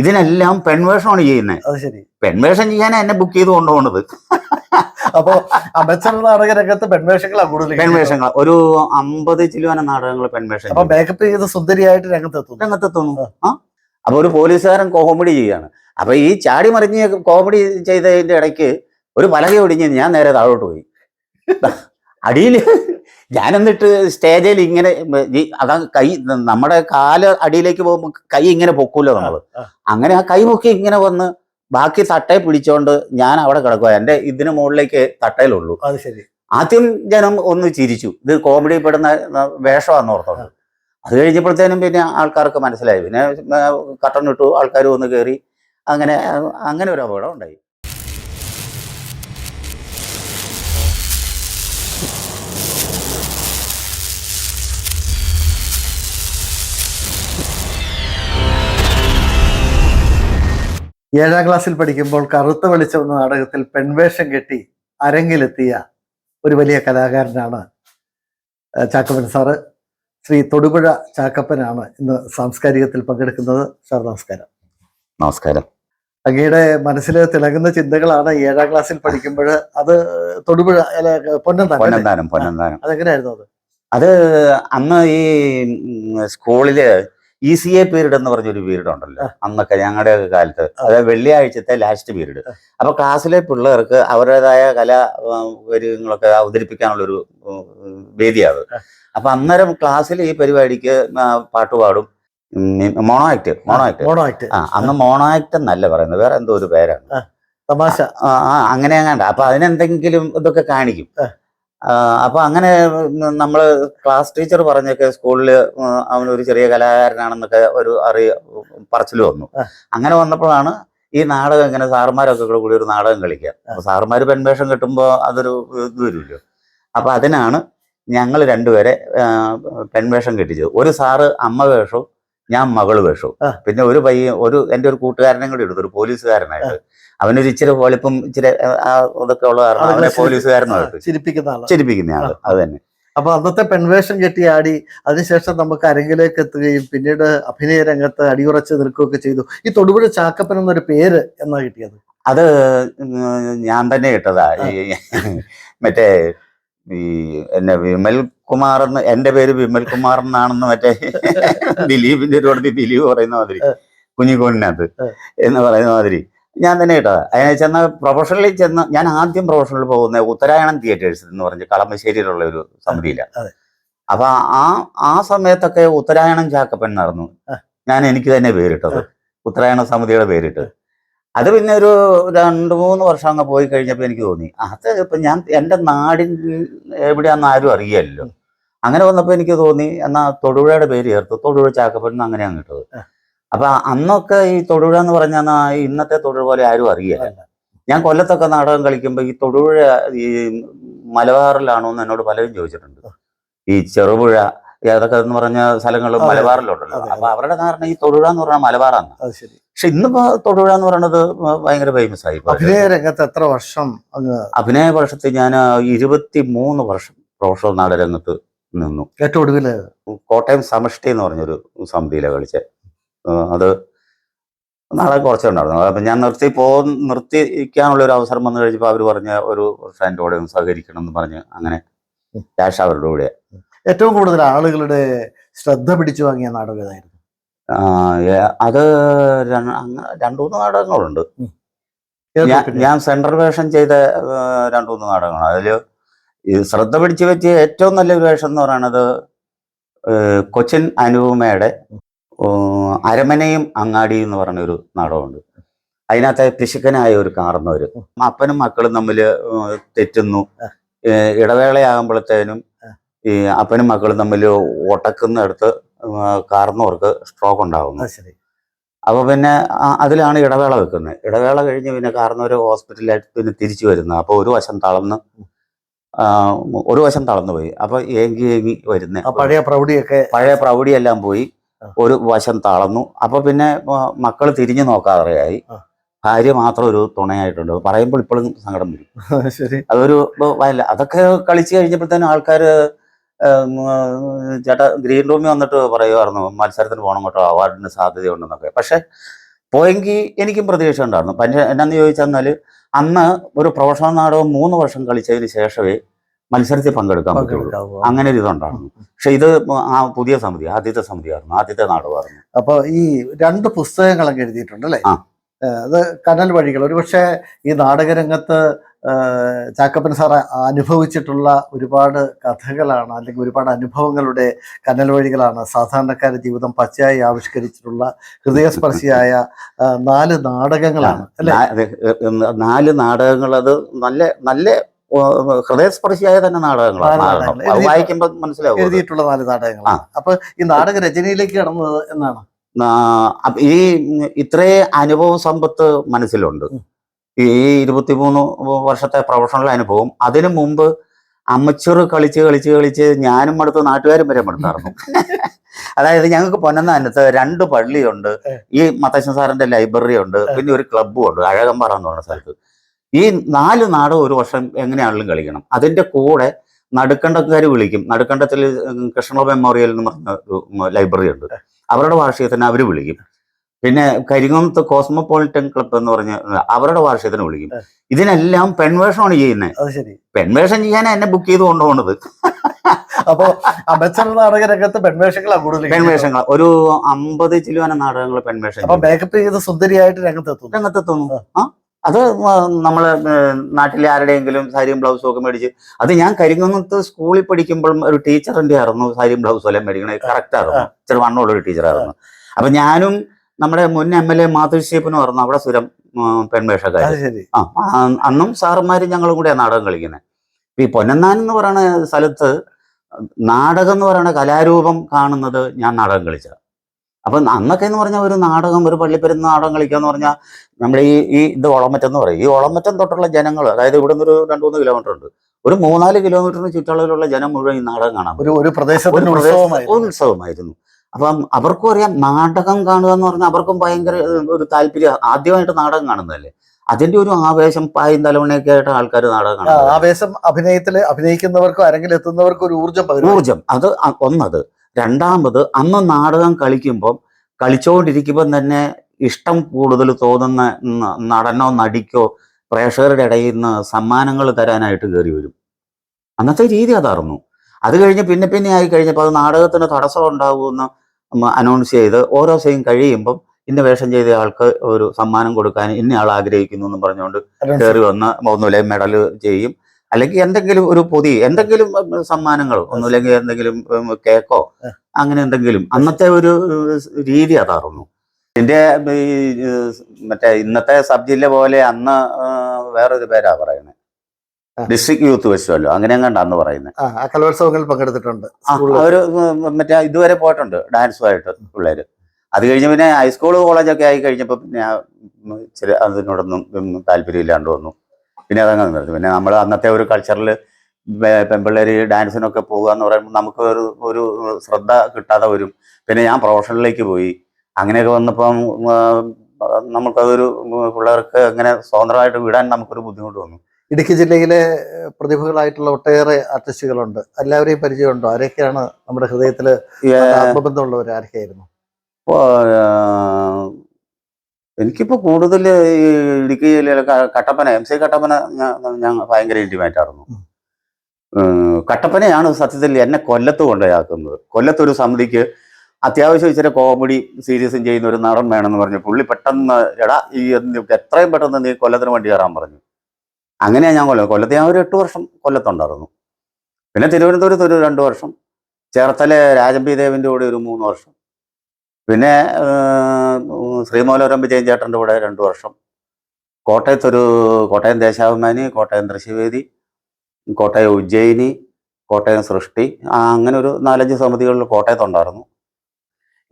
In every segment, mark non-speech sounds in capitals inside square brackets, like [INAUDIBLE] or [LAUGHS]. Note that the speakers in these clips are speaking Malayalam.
ഇതിനെല്ലാം പെൺവേഷമാണ് ചെയ്യുന്നത് അത് ശരി. പെൺവേഷം ചെയ്യാൻ എന്നെ ബുക്ക് ചെയ്ത് കൊണ്ടുപോകുന്നത് അപ്പോ അമ്പച്ചർ നാടക രംഗത്ത് പെൺവേഷങ്ങളാണ് കൂടുതൽ പെൺവേഷങ്ങൾ ഒരു അമ്പത് ചിലുവന നാടകങ്ങൾ പെൺവേഷം അപ്പൊ മേക്കപ്പ് ചെയ്ത് സുന്ദരിയായിട്ട് രംഗത്തെത്തുന്നു. രംഗത്തെത്തുന്നു. ആ. അപ്പൊ ഒരു പോലീസുകാരൻ കോമഡി ചെയ്യാണ് അപ്പൊ ഈ ചാടി മറിഞ്ഞ് കോമഡി ചെയ്തതിന്റെ ഇടയ്ക്ക് ഒരു പലക ഒടിഞ്ഞ് ഞാൻ നേരെ താഴോട്ട് പോയി. അടിയിൽ ഞാൻ എന്നിട്ട് സ്റ്റേജിൽ ഇങ്ങനെ അതാ കൈ നമ്മുടെ കാൽ അടിയിലേക്ക് പോകുമ്പോൾ കൈ ഇങ്ങനെ പൊക്കൂല്ലോ നമ്മൾ അങ്ങനെ ആ കൈ പൊക്കി ഇങ്ങനെ വന്ന് ബാക്കി തട്ടയെ പിടിച്ചോണ്ട് ഞാൻ അവിടെ കിടക്കുക എന്റെ ഇതിന് മുകളിലേക്ക് തട്ടയിലുള്ളൂ. അത് ശരി. ആദ്യം ജനം ഒന്ന് ചിരിച്ചു. ഇത് കോമഡി പെടുന്ന വേഷമാണെന്ന് ഓർത്തോണ്ട് അത് കഴിഞ്ഞപ്പോഴത്തേനും പിന്നെ ആൾക്കാർക്ക് മനസ്സിലായി. പിന്നെ കട്ടൺ ഇട്ടു ആൾക്കാർ വന്ന് കയറി അങ്ങനെ അങ്ങനെ ഒരു അപകടം ഉണ്ടായി. ഏഴാം ക്ലാസ്സിൽ പഠിക്കുമ്പോൾ കറുത്ത വെളിച്ചം എന്ന നാടകത്തിൽ പെൺവേഷം കെട്ടി അരങ്ങിലെത്തിയ ഒരു വലിയ കലാകാരനാണ് ചാക്കപ്പൻ സാറ്. ശ്രീ തൊടുപുഴ ചാക്കപ്പനാണ് ഇന്ന് സാംസ്കാരികത്തിൽ പങ്കെടുക്കുന്നത്. സാർ നമസ്കാരം. നമസ്കാരം. അങ്ങയുടെ മനസ്സിൽ തിളങ്ങുന്ന ചിന്തകളാണ് ഏഴാം ക്ലാസ്സിൽ പഠിക്കുമ്പോൾ അത് തൊടുപുഴ അല്ല പൊന്നന്താനം പൊന്നന്താനം അതെങ്ങനെയായിരുന്നു അത്? അത് അന്ന് ഈ സ്കൂളിൽ ഇ സി എ പീരീഡ് എന്ന് പറഞ്ഞൊരു പീരീഡ് ഉണ്ടല്ലോ അന്നൊക്കെ ഞങ്ങളുടെ കാലത്ത്. അതായത് വെള്ളിയാഴ്ചത്തെ ലാസ്റ്റ് പീരീഡ് അപ്പൊ ക്ലാസ്സിലെ പിള്ളേർക്ക് അവരുടേതായ കലാ കാര്യങ്ങളൊക്കെ അവതരിപ്പിക്കാനുള്ളൊരു വേദിയാണ് അപ്പൊ അന്നേരം ക്ലാസ്സിൽ ഈ പരിപാടിക്ക് പാട്ട് പാടും. Mono act mono act mono act ആ അന്ന് മോണോ ആക്ട് എന്നല്ല പറയുന്നത്. വേറെ എന്തോ ഒരു പേരാണ്. തമാശ. ആ അങ്ങനെ അങ്ങാണ്ട അപ്പൊ അതിനെന്തെങ്കിലും ഇതൊക്കെ കാണിക്കും. അപ്പൊ അങ്ങനെ നമ്മൾ ക്ലാസ് ടീച്ചർ പറഞ്ഞൊക്കെ സ്കൂളിൽ അവനൊരു ചെറിയ കലാകാരനാണെന്നൊക്കെ ഒരു അറിയ പറച്ചിൽ വന്നു. അങ്ങനെ വന്നപ്പോഴാണ് ഈ നാടകം ഇങ്ങനെ സാറുമാരൊക്കെ കൂടെ ഒരു നാടകം കളിക്കുക. അപ്പൊ സാറുമാർ പെൺവേഷം കിട്ടുമ്പോൾ അതൊരു ഇത് വരുമല്ലോ. അപ്പൊ അതിനാണ് ഞങ്ങൾ രണ്ടുപേരെ പെൺവേഷം കെട്ടിച്ചത്. ഒരു സാറ് അമ്മ വേഷവും ഞാൻ മകൾ വേഷവും. പിന്നെ ഒരു പയ്യൻ ഒരു എന്റെ ഒരു കൂട്ടുകാരനെ കൂടി എടുത്തു ഒരു പോലീസുകാരനായിട്ട്. അവനൊരു ഇച്ചിരി വലിപ്പം ഇച്ചിരി ഇതൊക്കെ ഉള്ള കാരണം പോലീസുകാരനും ചിരിപ്പിക്കുന്ന ആൾ. ചിരിപ്പിക്കുന്ന ആൾ അത് തന്നെ അപ്പൊ അന്നത്തെ പെൺവേഷം കെട്ടി ആടി അതിനുശേഷം നമുക്ക് അരങ്ങിലേക്ക് എത്തുകയും പിന്നീട് അഭിനയ രംഗത്ത് അടിയുറച്ച് നിൽക്കുകയൊക്കെ ചെയ്തു. ഈ തൊടുപുഴ ചാക്കപ്പൻ എന്നൊരു പേര് എന്നാ കിട്ടിയത്? അത് ഞാൻ തന്നെ ഇട്ടതാ. ഈ മറ്റേ ഈ എന്നെ വിമൽ കുമാർ എന്ന് എന്റെ പേര് വിമൽ കുമാർ എന്നാണെന്ന് മറ്റേ ദിലീപിന്റെ ഒരു ദിലീപ് പറയുന്ന മാതിരി കുഞ്ഞിക്കോണിനകത്ത് എന്ന് പറയുന്ന മാതിരി. ഞാൻ തന്നെ ഇട്ടത് അതിനെ ചെന്ന് പ്രൊഫഷണലിൽ ചെന്ന് ഞാൻ ആദ്യം പ്രൊഫഷണലിൽ പോകുന്ന ഉത്തരായണം തിയേറ്റേഴ്സ് എന്ന് പറഞ്ഞ് കളമശ്ശേരിയിലുള്ള ഒരു സമിതിയിലാണ്. അപ്പൊ ആ ആ സമയത്തൊക്കെ ഉത്തരായണം ചാക്കപ്പൻ നടന്നു. ഞാൻ എനിക്ക് തന്നെ പേരിട്ടത്. ഉത്തരായണ സമിതിയുടെ പേരിട്ട്. അത് പിന്നെ ഒരു രണ്ട് മൂന്ന് വർഷം അങ്ങ് പോയി കഴിഞ്ഞപ്പോൾ എനിക്ക് തോന്നി. അത് ഇപ്പൊ ഞാൻ എന്റെ നാടിൻ എവിടെയാന്ന് ആരും അറിയാമല്ലോ അങ്ങനെ വന്നപ്പോൾ എനിക്ക് തോന്നി എന്നാ തൊടുപുഴയുടെ പേര് ചേർത്ത് തൊടുപുഴ ചാക്കപ്പൻ എന്ന് അങ്ങനെയാണ് ആ. അപ്പൊ അന്നൊക്കെ ഈ തൊടുപുഴ എന്ന് പറഞ്ഞാൽ ഇന്നത്തെ തൊടുപുഴ പോലെ ആരും അറിയില്ല. ഞാൻ കൊല്ലത്തൊക്കെ നാടകം കളിക്കുമ്പോൾ ഈ തൊടുപുഴ ഈ മലബാറിലാണോ എന്ന് എന്നോട് പലരും ചോദിച്ചിട്ടുണ്ട്. ഈ ചെറുപുഴ ഏതൊക്കെ എന്ന് പറഞ്ഞ സ്ഥലങ്ങൾ മലബാറിലുണ്ടല്ലോ അപ്പൊ അവരുടെ ധാരണ ഈ തൊടുപുഴ എന്ന് പറഞ്ഞാൽ മലബാറാണ് പക്ഷെ ഇന്നിപ്പോ തൊടുപുഴ എന്ന് പറയുന്നത് ഭയങ്കര ഫേമസ് ആയി. അഭിനയ രംഗത്ത് എത്ര വർഷം അഭിനയ വർഷത്തിൽ ഞാൻ ഇരുപത്തി മൂന്ന് വർഷം പ്രൊഫഷണൽ നാടകരംഗത്ത് നിന്നു. ഏറ്റവും ഒടുവിൽ കോട്ടയം സമഷ്ടി എന്ന് പറഞ്ഞൊരു സമിതിയിലാണ് കളിച്ചത് അത് നാടകം കുറച്ചുണ്ടായിരുന്നു. അപ്പം ഞാൻ നിർത്തി പോ നിർത്തിക്കാനുള്ള ഒരു അവസരം വന്നു കഴിഞ്ഞപ്പോൾ അവർ പറഞ്ഞ ഒരു ഫ്രണ്ട് കൂടെ ഒന്ന് സഹകരിക്കണം എന്ന് പറഞ്ഞ് അങ്ങനെ ക്യാഷ് അവരുടെ കൂടെ. ഏറ്റവും കൂടുതൽ ആളുകളുടെ ശ്രദ്ധ പിടിച്ചു വാങ്ങിയ നാടകം ഏതായിരുന്നു? ആ, അത് രണ്ടു മൂന്ന് നാടകങ്ങളുണ്ട്. ഞാൻ സെൻട്രൽ വേഷം ചെയ്ത രണ്ടു മൂന്ന് നാടകങ്ങൾ അതിൽ ശ്രദ്ധ പിടിച്ചു വെച്ച് ഏറ്റവും നല്ലൊരു വേഷം എന്ന് പറയുന്നത് കൊച്ചിൻ അനുപമയുടെ അരമനയും അങ്ങാടി എന്ന് പറഞ്ഞൊരു നാടകമുണ്ട്. അതിനകത്ത് പിശുക്കനായ ഒരു കാർന്നവര് അപ്പനും മക്കളും തമ്മിൽ തെറ്റുന്നു. ഇടവേളയാകുമ്പോഴത്തേനും ഈ അപ്പനും മക്കളും തമ്മിൽ ഒട്ടക്കുന്നിടത്ത് കാർന്നവർക്ക് സ്ട്രോക്ക് ഉണ്ടാകുന്നു അത് അപ്പൊ പിന്നെ അതിലാണ് ഇടവേള വെക്കുന്നത്. ഇടവേള കഴിഞ്ഞ് പിന്നെ കാർന്നവർ ഹോസ്പിറ്റലിലായിട്ട് പിന്നെ തിരിച്ചു വരുന്നത് അപ്പൊ ഒരു വശം തളർന്ന് ഒരു വശം തളർന്നു പോയി. അപ്പൊ ഏങ്ങി ഏങ്ങി വരുന്നത് പഴയ പ്രൗഢിയൊക്കെ പഴയ പ്രൗഢിയെല്ലാം പോയി. ഒരു വശം തളർന്നു. അപ്പൊ പിന്നെ മക്കൾ തിരിഞ്ഞു നോക്കാതെയായി. ഭാര്യ മാത്രം ഒരു തുണയായിട്ടുണ്ട്. പറയുമ്പോൾ ഇപ്പോഴും സങ്കടം വരും. [LAUGHS] ശരി. അതൊരു വയല അതൊക്കെ കളിച്ചു കഴിഞ്ഞപ്പോഴത്തേനും ആൾക്കാർ ചേട്ടാ ഗ്രീൻ റൂമിൽ വന്നിട്ട് പറയുമായിരുന്നു മത്സരത്തിന് പോകണം കേട്ടോ അവാർഡിന് സാധ്യതയുണ്ടെന്നൊക്കെ. പക്ഷെ പോയെങ്കിൽ എനിക്കും പ്രതീക്ഷ ഉണ്ടായിരുന്നു പക്ഷേ എന്നാന്ന് ചോദിച്ചെന്നാൽ അന്ന് ഒരു പ്രൊഫഷണൽ നാടകം മൂന്ന് വർഷം കളിച്ചതിന് ശേഷമേ മത്സരത്തിൽ പങ്കെടുക്കാൻ പറ്റുള്ളൂ. അങ്ങനെ ഒരു ഇതുണ്ടായിരുന്നു. പക്ഷെ ഇത് ആ പുതിയ സമിതി ആദ്യത്തെ സമിതിയായിരുന്നു. ആദ്യത്തെ നാടകമായിരുന്നു അപ്പൊ ഈ രണ്ട് പുസ്തകങ്ങളൊക്കെ എഴുതിയിട്ടുണ്ട് അല്ലേ? അത് കനൽ വഴികൾ. ഒരുപക്ഷെ ഈ നാടകരംഗത്ത് ചാക്കപ്പൻ സാർ അനുഭവിച്ചിട്ടുള്ള ഒരുപാട് കഥകളാണ് അല്ലെങ്കിൽ ഒരുപാട് അനുഭവങ്ങളുടെ കനൽ വഴികളാണ് സാധാരണക്കാരുടെ ജീവിതം പച്ചയായി ആവിഷ്കരിച്ചിട്ടുള്ള ഹൃദയസ്പർശിയായ നാല് നാടകങ്ങളാണ് അല്ലെ? നാല് നാടകങ്ങൾ അത് നല്ല നല്ല ഹൃദയസ്പർശിയായ തന്നെ നാടകങ്ങളാണ്. അത് വായിക്കുമ്പോൾ മനസ്സിലാവും. എഴുതിയിട്ടുള്ള നാല് നാടകങ്ങളാണ് അപ്പൊ ഈ നാടക രചനയിലേക്ക് കടന്നത് എന്നാണ്? ഈ ഇത്രേ അനുഭവ സമ്പത്ത് മനസ്സിലുണ്ട്. ഈ ഇരുപത്തിമൂന്ന് വർഷത്തെ പ്രൊഫഷണൽ അനുഭവം. അതിനു മുമ്പ് അമച്ചർ കളിച്ച് കളിച്ച് കളിച്ച് ഞാനും മടുത്ത് നാട്ടുകാരും വരെ മടുത്തായിരുന്നു. [LAUGHS] അതായത് ഞങ്ങൾക്ക് പൊന്നന്നാനത്ത് രണ്ട് പള്ളിയുണ്ട്. ഈ മത്തശ്ശൻ സാറിന്റെ ലൈബ്രറി ഉണ്ട് പിന്നെ ഒരു ക്ലബ്ബും ഉണ്ട്. അഴകമ്പാറ എന്ന് പറഞ്ഞ സ്ഥലത്ത്. ഈ നാല് നാടകം ഒരു വർഷം എങ്ങനെയാണെങ്കിലും കളിക്കണം. അതിന്റെ കൂടെ നടുക്കണ്ടക്കാർ വിളിക്കും. നടുക്കണ്ടത്തിൽ കൃഷ്ണ മെമ്മോറിയൽ എന്ന് പറഞ്ഞ ഒരു ലൈബ്രറി ഉണ്ട്. അവരുടെ വാർഷികത്തിന് അവർ വിളിക്കും. പിന്നെ കരിങ്ങോമത്ത് കോസ്മോപോളിറ്റൻ ക്ലബ്ബ് എന്ന് പറഞ്ഞ അവരുടെ വാർഷികത്തിന് വിളിക്കും. ഇതിനെല്ലാം പെൺവേഷമാണ് ചെയ്യുന്നത്. പെൺവേഷം ചെയ്യാൻ എന്നെ ബുക്ക് ചെയ്ത് കൊണ്ടുപോകുന്നത് അപ്പൊ അമച്ചർ നാടക രംഗത്ത് പെൺവേഷങ്ങളാണ് കൂടുതൽ പെൺവേഷങ്ങൾ ഒരു അമ്പത് ചിലുവന നാടകങ്ങൾ പെൺവേഷം. മേക്കപ്പ് ചെയ്ത് സുന്ദരിയായിട്ട് രംഗത്തെത്തുന്നു. രംഗത്തെത്തുന്നു. ആ? അത് നമ്മൾ നാട്ടിലെ ആരുടെയെങ്കിലും സാരിയും ബ്ലൗസും ഒക്കെ മേടിച്ച് അത് ഞാൻ കരിങ്ങുന്നത്ത് സ്കൂളിൽ പഠിക്കുമ്പോഴും ഒരു ടീച്ചറിന്റെ ആയിരുന്നു സാരിയും ബ്ലൗസും എല്ലാം മേടിക്കണേ കറക്റ്റ് ആയിരുന്നു. ഇച്ചിരി വണ്ണമുള്ള ഒരു ടീച്ചറായിരുന്നു. അപ്പൊ ഞാനും നമ്മുടെ മുൻ എം എൽ എ മാതൃശേപ്പനും ആയിരുന്നു അവിടെ സ്ഥിരം പെൺവേഷക്കാർ ആ അന്നും സാറന്മാരും ഞങ്ങളും കൂടെ നാടകം കളിക്കുന്നത്. ഈ പൊന്നന്നാൻ എന്ന് പറയുന്ന സ്ഥലത്ത് നാടകം എന്ന് പറയുന്ന കലാരൂപം കാണുന്നത് ഞാൻ നാടകം കളിച്ച അപ്പൊ അന്നൊക്കെ എന്ന് പറഞ്ഞാൽ ഒരു നാടകം ഒരു പള്ളിപ്പെരുന്ന നാടകം കളിക്കുക എന്ന് പറഞ്ഞാൽ നമ്മുടെ ഈ ഈ ഇത് ഒളമറ്റം എന്ന് പറയും. ഈ ഒളമറ്റം തൊട്ടുള്ള ജനങ്ങൾ അതായത് ഇവിടെ നിന്ന് ഒരു രണ്ട് മൂന്ന് കിലോമീറ്റർ ഉണ്ട്. ഒരു മൂന്നാൽ കിലോമീറ്ററിന് ചുറ്റളവിലുള്ള ജനം മുഴുവൻ ഈ നാടകം കാണാൻ ഒരു ഒരു പ്രദേശത്തിന്റെ ഒരു പ്രദേശ- ഉത്സവമായിരുന്നു. അപ്പം അവർക്കും അറിയാം നാടകം കാണുക എന്ന് പറഞ്ഞാൽ അവർക്കും ഭയങ്കര ഒരു താല്പര്യം ആദ്യമായിട്ട് നാടകം കാണുന്നതല്ലേ? അതിന്റെ ഒരു ആവേശം പായും തലമുണയൊക്കെ ആയിട്ട് ആൾക്കാർ നാടകം കാണാം ആവേശം അഭിനയത്തിൽ അഭിനയിക്കുന്നവർക്കും അരങ്ങിൽ എത്തുന്നവർക്കും ഒരു ഊർജം ഊർജം. ഊർജം അത് ഒന്നത്. രണ്ടാമത് അന്ന് നാടകം കളിക്കുമ്പം കളിച്ചുകൊണ്ടിരിക്കുമ്പം തന്നെ ഇഷ്ടം കൂടുതൽ തോന്നുന്ന നടനോ നടിക്കോ പ്രേക്ഷകരുടെ ഇടയിൽ നിന്ന് സമ്മാനങ്ങൾ തരാനായിട്ട് കയറി വരും. അന്നത്തെ രീതി അതായിരുന്നു അത് കഴിഞ്ഞ് പിന്നെ പിന്നെ ആയി കഴിഞ്ഞപ്പോൾ അത് നാടകത്തിന് തടസ്സം ഉണ്ടാകുമെന്ന് അനൗൺസ് ചെയ്ത് ഓരോ സീൻ കഴിയുമ്പം ഇന്ന വേഷം ചെയ്ത ആൾക്ക് ഒരു സമ്മാനം കൊടുക്കാൻ ഇന്നയാൾ ആഗ്രഹിക്കുന്നു എന്ന് പറഞ്ഞുകൊണ്ട് കയറി വന്ന് ഒന്നുമില്ല മെഡൽ ചെയ്യും. അല്ലെങ്കിൽ എന്തെങ്കിലും ഒരു പൊതി എന്തെങ്കിലും സമ്മാനങ്ങളോ സമ്മാനങ്ങൾ ഒന്നുമില്ലെങ്കിൽ എന്തെങ്കിലും കേക്കോ അങ്ങനെ എന്തെങ്കിലും അന്നത്തെ ഒരു രീതി അതാറുന്നു ഇതിന്റെ ഈ മറ്റേ ഇന്നത്തെ സബ് ജില്ല പോലെ അന്ന് വേറൊരു പേരാ പറയുന്നത്. ഡിസ്ട്രിക്ട് യൂത്ത് ഫെസ്റ്റിവലോ അങ്ങനെ കണ്ട അന്ന് പറയുന്നത് പങ്കെടുത്തിട്ടുണ്ട് അവർ മറ്റേ ഇതുവരെ പോയിട്ടുണ്ട് ഡാൻസുമായിട്ട് പിള്ളേര്. അത് കഴിഞ്ഞ് പിന്നെ ഹൈസ്കൂൾ കോളേജൊക്കെ ആയി കഴിഞ്ഞപ്പോൾ പിന്നെ അതിനോടൊന്നും താല്പര്യം താല്പര്യമില്ലാണ്ട് വന്നു. പിന്നെ അതങ്ങ് നിർത്തി പിന്നെ നമ്മൾ അന്നത്തെ ഒരു കൾച്ചറിൽ പെമ്പിള്ളേർ ഡാൻസിനൊക്കെ പോകുക എന്ന് പറയുമ്പോൾ നമുക്ക് ഒരു ഒരു ശ്രദ്ധ കിട്ടാതെ വരും. പിന്നെ ഞാൻ പ്രൊഫഷണലിലേക്ക് പോയി. അങ്ങനെയൊക്കെ വന്നപ്പം നമുക്കതൊരു പിള്ളേർക്ക് അങ്ങനെ സ്വതന്ത്രമായിട്ട് വിടാൻ നമുക്കൊരു ബുദ്ധിമുട്ട് വന്നു. ഇടുക്കി ജില്ലയിലെ പ്രതിഭകളായിട്ടുള്ള ഒട്ടേറെ ആർട്ടിസ്റ്റുകളുണ്ട്. എല്ലാവരെയും പരിചയമുണ്ടോ? ആരൊക്കെയാണ് നമ്മുടെ ഹൃദയത്തിൽ ആത്മബന്ധമുള്ളവർ ആരൊക്കെയായിരുന്നു? ഇപ്പോ എനിക്കിപ്പോ കൂടുതൽ ഈ ഇടുക്കി ജില്ലയിലെ കട്ടപ്പന എം സി കട്ടപ്പന ഞാൻ ഭയങ്കര ഇന്റിമേറ്റായിരുന്നു കട്ടപ്പനയാണ് സത്യത്തിൽ എന്നെ കൊല്ലത്ത് കൊണ്ടുപോയാക്കുന്നത് കൊല്ലത്തൊരു സമിതിക്ക് അത്യാവശ്യം ഇച്ചിരി കോമഡി സീരീസും ചെയ്യുന്ന ഒരു നടൻ വേണമെന്ന് പറഞ്ഞു. പുള്ളി പെട്ടെന്ന് എടാ ഈ എത്രയും പെട്ടെന്ന് നീ കൊല്ലത്തിന് വണ്ടി കയറാൻ പറഞ്ഞു. അങ്ങനെയാണ് ഞാൻ കൊല്ലം കൊല്ലത്ത് ഞാൻ ഒരു എട്ട് വർഷം കൊല്ലത്തുണ്ടായിരുന്നു. പിന്നെ തിരുവനന്തപുരത്ത് ഒരു രണ്ട് വർഷം ചേർത്തല രാജമ്പി ദേവിന്റെ കൂടെ ഒരു മൂന്ന് വർഷം. പിന്നെ ഏഹ്, ശ്രീമൂലവരം വിജയൻ ചേട്ടന്റെ കൂടെ രണ്ട് വർഷം. കോട്ടയത്തൊരു കോട്ടയം ദേശാഭിമാനി കോട്ടയം ദൃശ്യവേദി കോട്ടയം ഉജ്ജയിനി കോട്ടയം സൃഷ്ടി അങ്ങനെ ഒരു നാലഞ്ച് സമിതികളിൽ കോട്ടയത്തുണ്ടായിരുന്നു.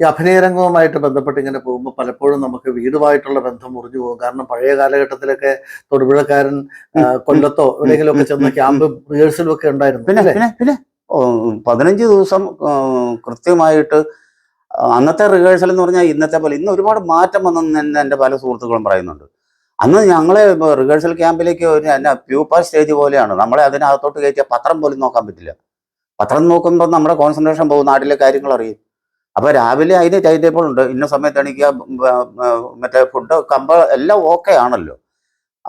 ഈ അഭിനയരംഗവുമായിട്ട് ബന്ധപ്പെട്ട് ഇങ്ങനെ പോകുമ്പോൾ പലപ്പോഴും നമുക്ക് വീടുമായിട്ടുള്ള ബന്ധം മുറിഞ്ഞു പോകും. കാരണം പഴയ കാലഘട്ടത്തിലൊക്കെ തൊടുപുഴക്കാരൻ കൊല്ലത്തോ എവിടെയെങ്കിലും ഒക്കെ ചെന്ന ക്യാമ്പ് റിഹേഴ്സലും ഒക്കെ ഉണ്ടായിരുന്നു പിന്നെ പിന്നെ പതിനഞ്ച് ദിവസം കൃത്യമായിട്ട് അന്നത്തെ റിഹേഴ്സൽ എന്ന് പറഞ്ഞാൽ ഇന്നത്തെ പോലെ ഇന്ന് ഒരുപാട് മാറ്റം വന്നെന്ന് എന്റെ പല സുഹൃത്തുക്കളും പറയുന്നുണ്ട്. അന്ന് ഞങ്ങളെ റിഹേഴ്സൽ ക്യാമ്പിലേക്ക് ഒരു എന്നാ പ്യൂപ്പർ സ്റ്റേജ് പോലെയാണ്. നമ്മളെ അതിനകത്തോട്ട് കയറ്റിയ പത്രം പോലും നോക്കാൻ പറ്റില്ല. പത്രം നോക്കുമ്പോൾ നമ്മുടെ കോൺസെൻട്രേഷൻ പോകും നാട്ടിലെ കാര്യങ്ങൾ അറിയും. അപ്പോൾ രാവിലെ അതിന് ടൈം ടേബിൾ ഉണ്ട്. ഇന്ന സമയത്ത് എണീക്കുക മറ്റേ ഫുഡ് കമ്പ എല്ലാം ഓക്കെ ആണല്ലോ.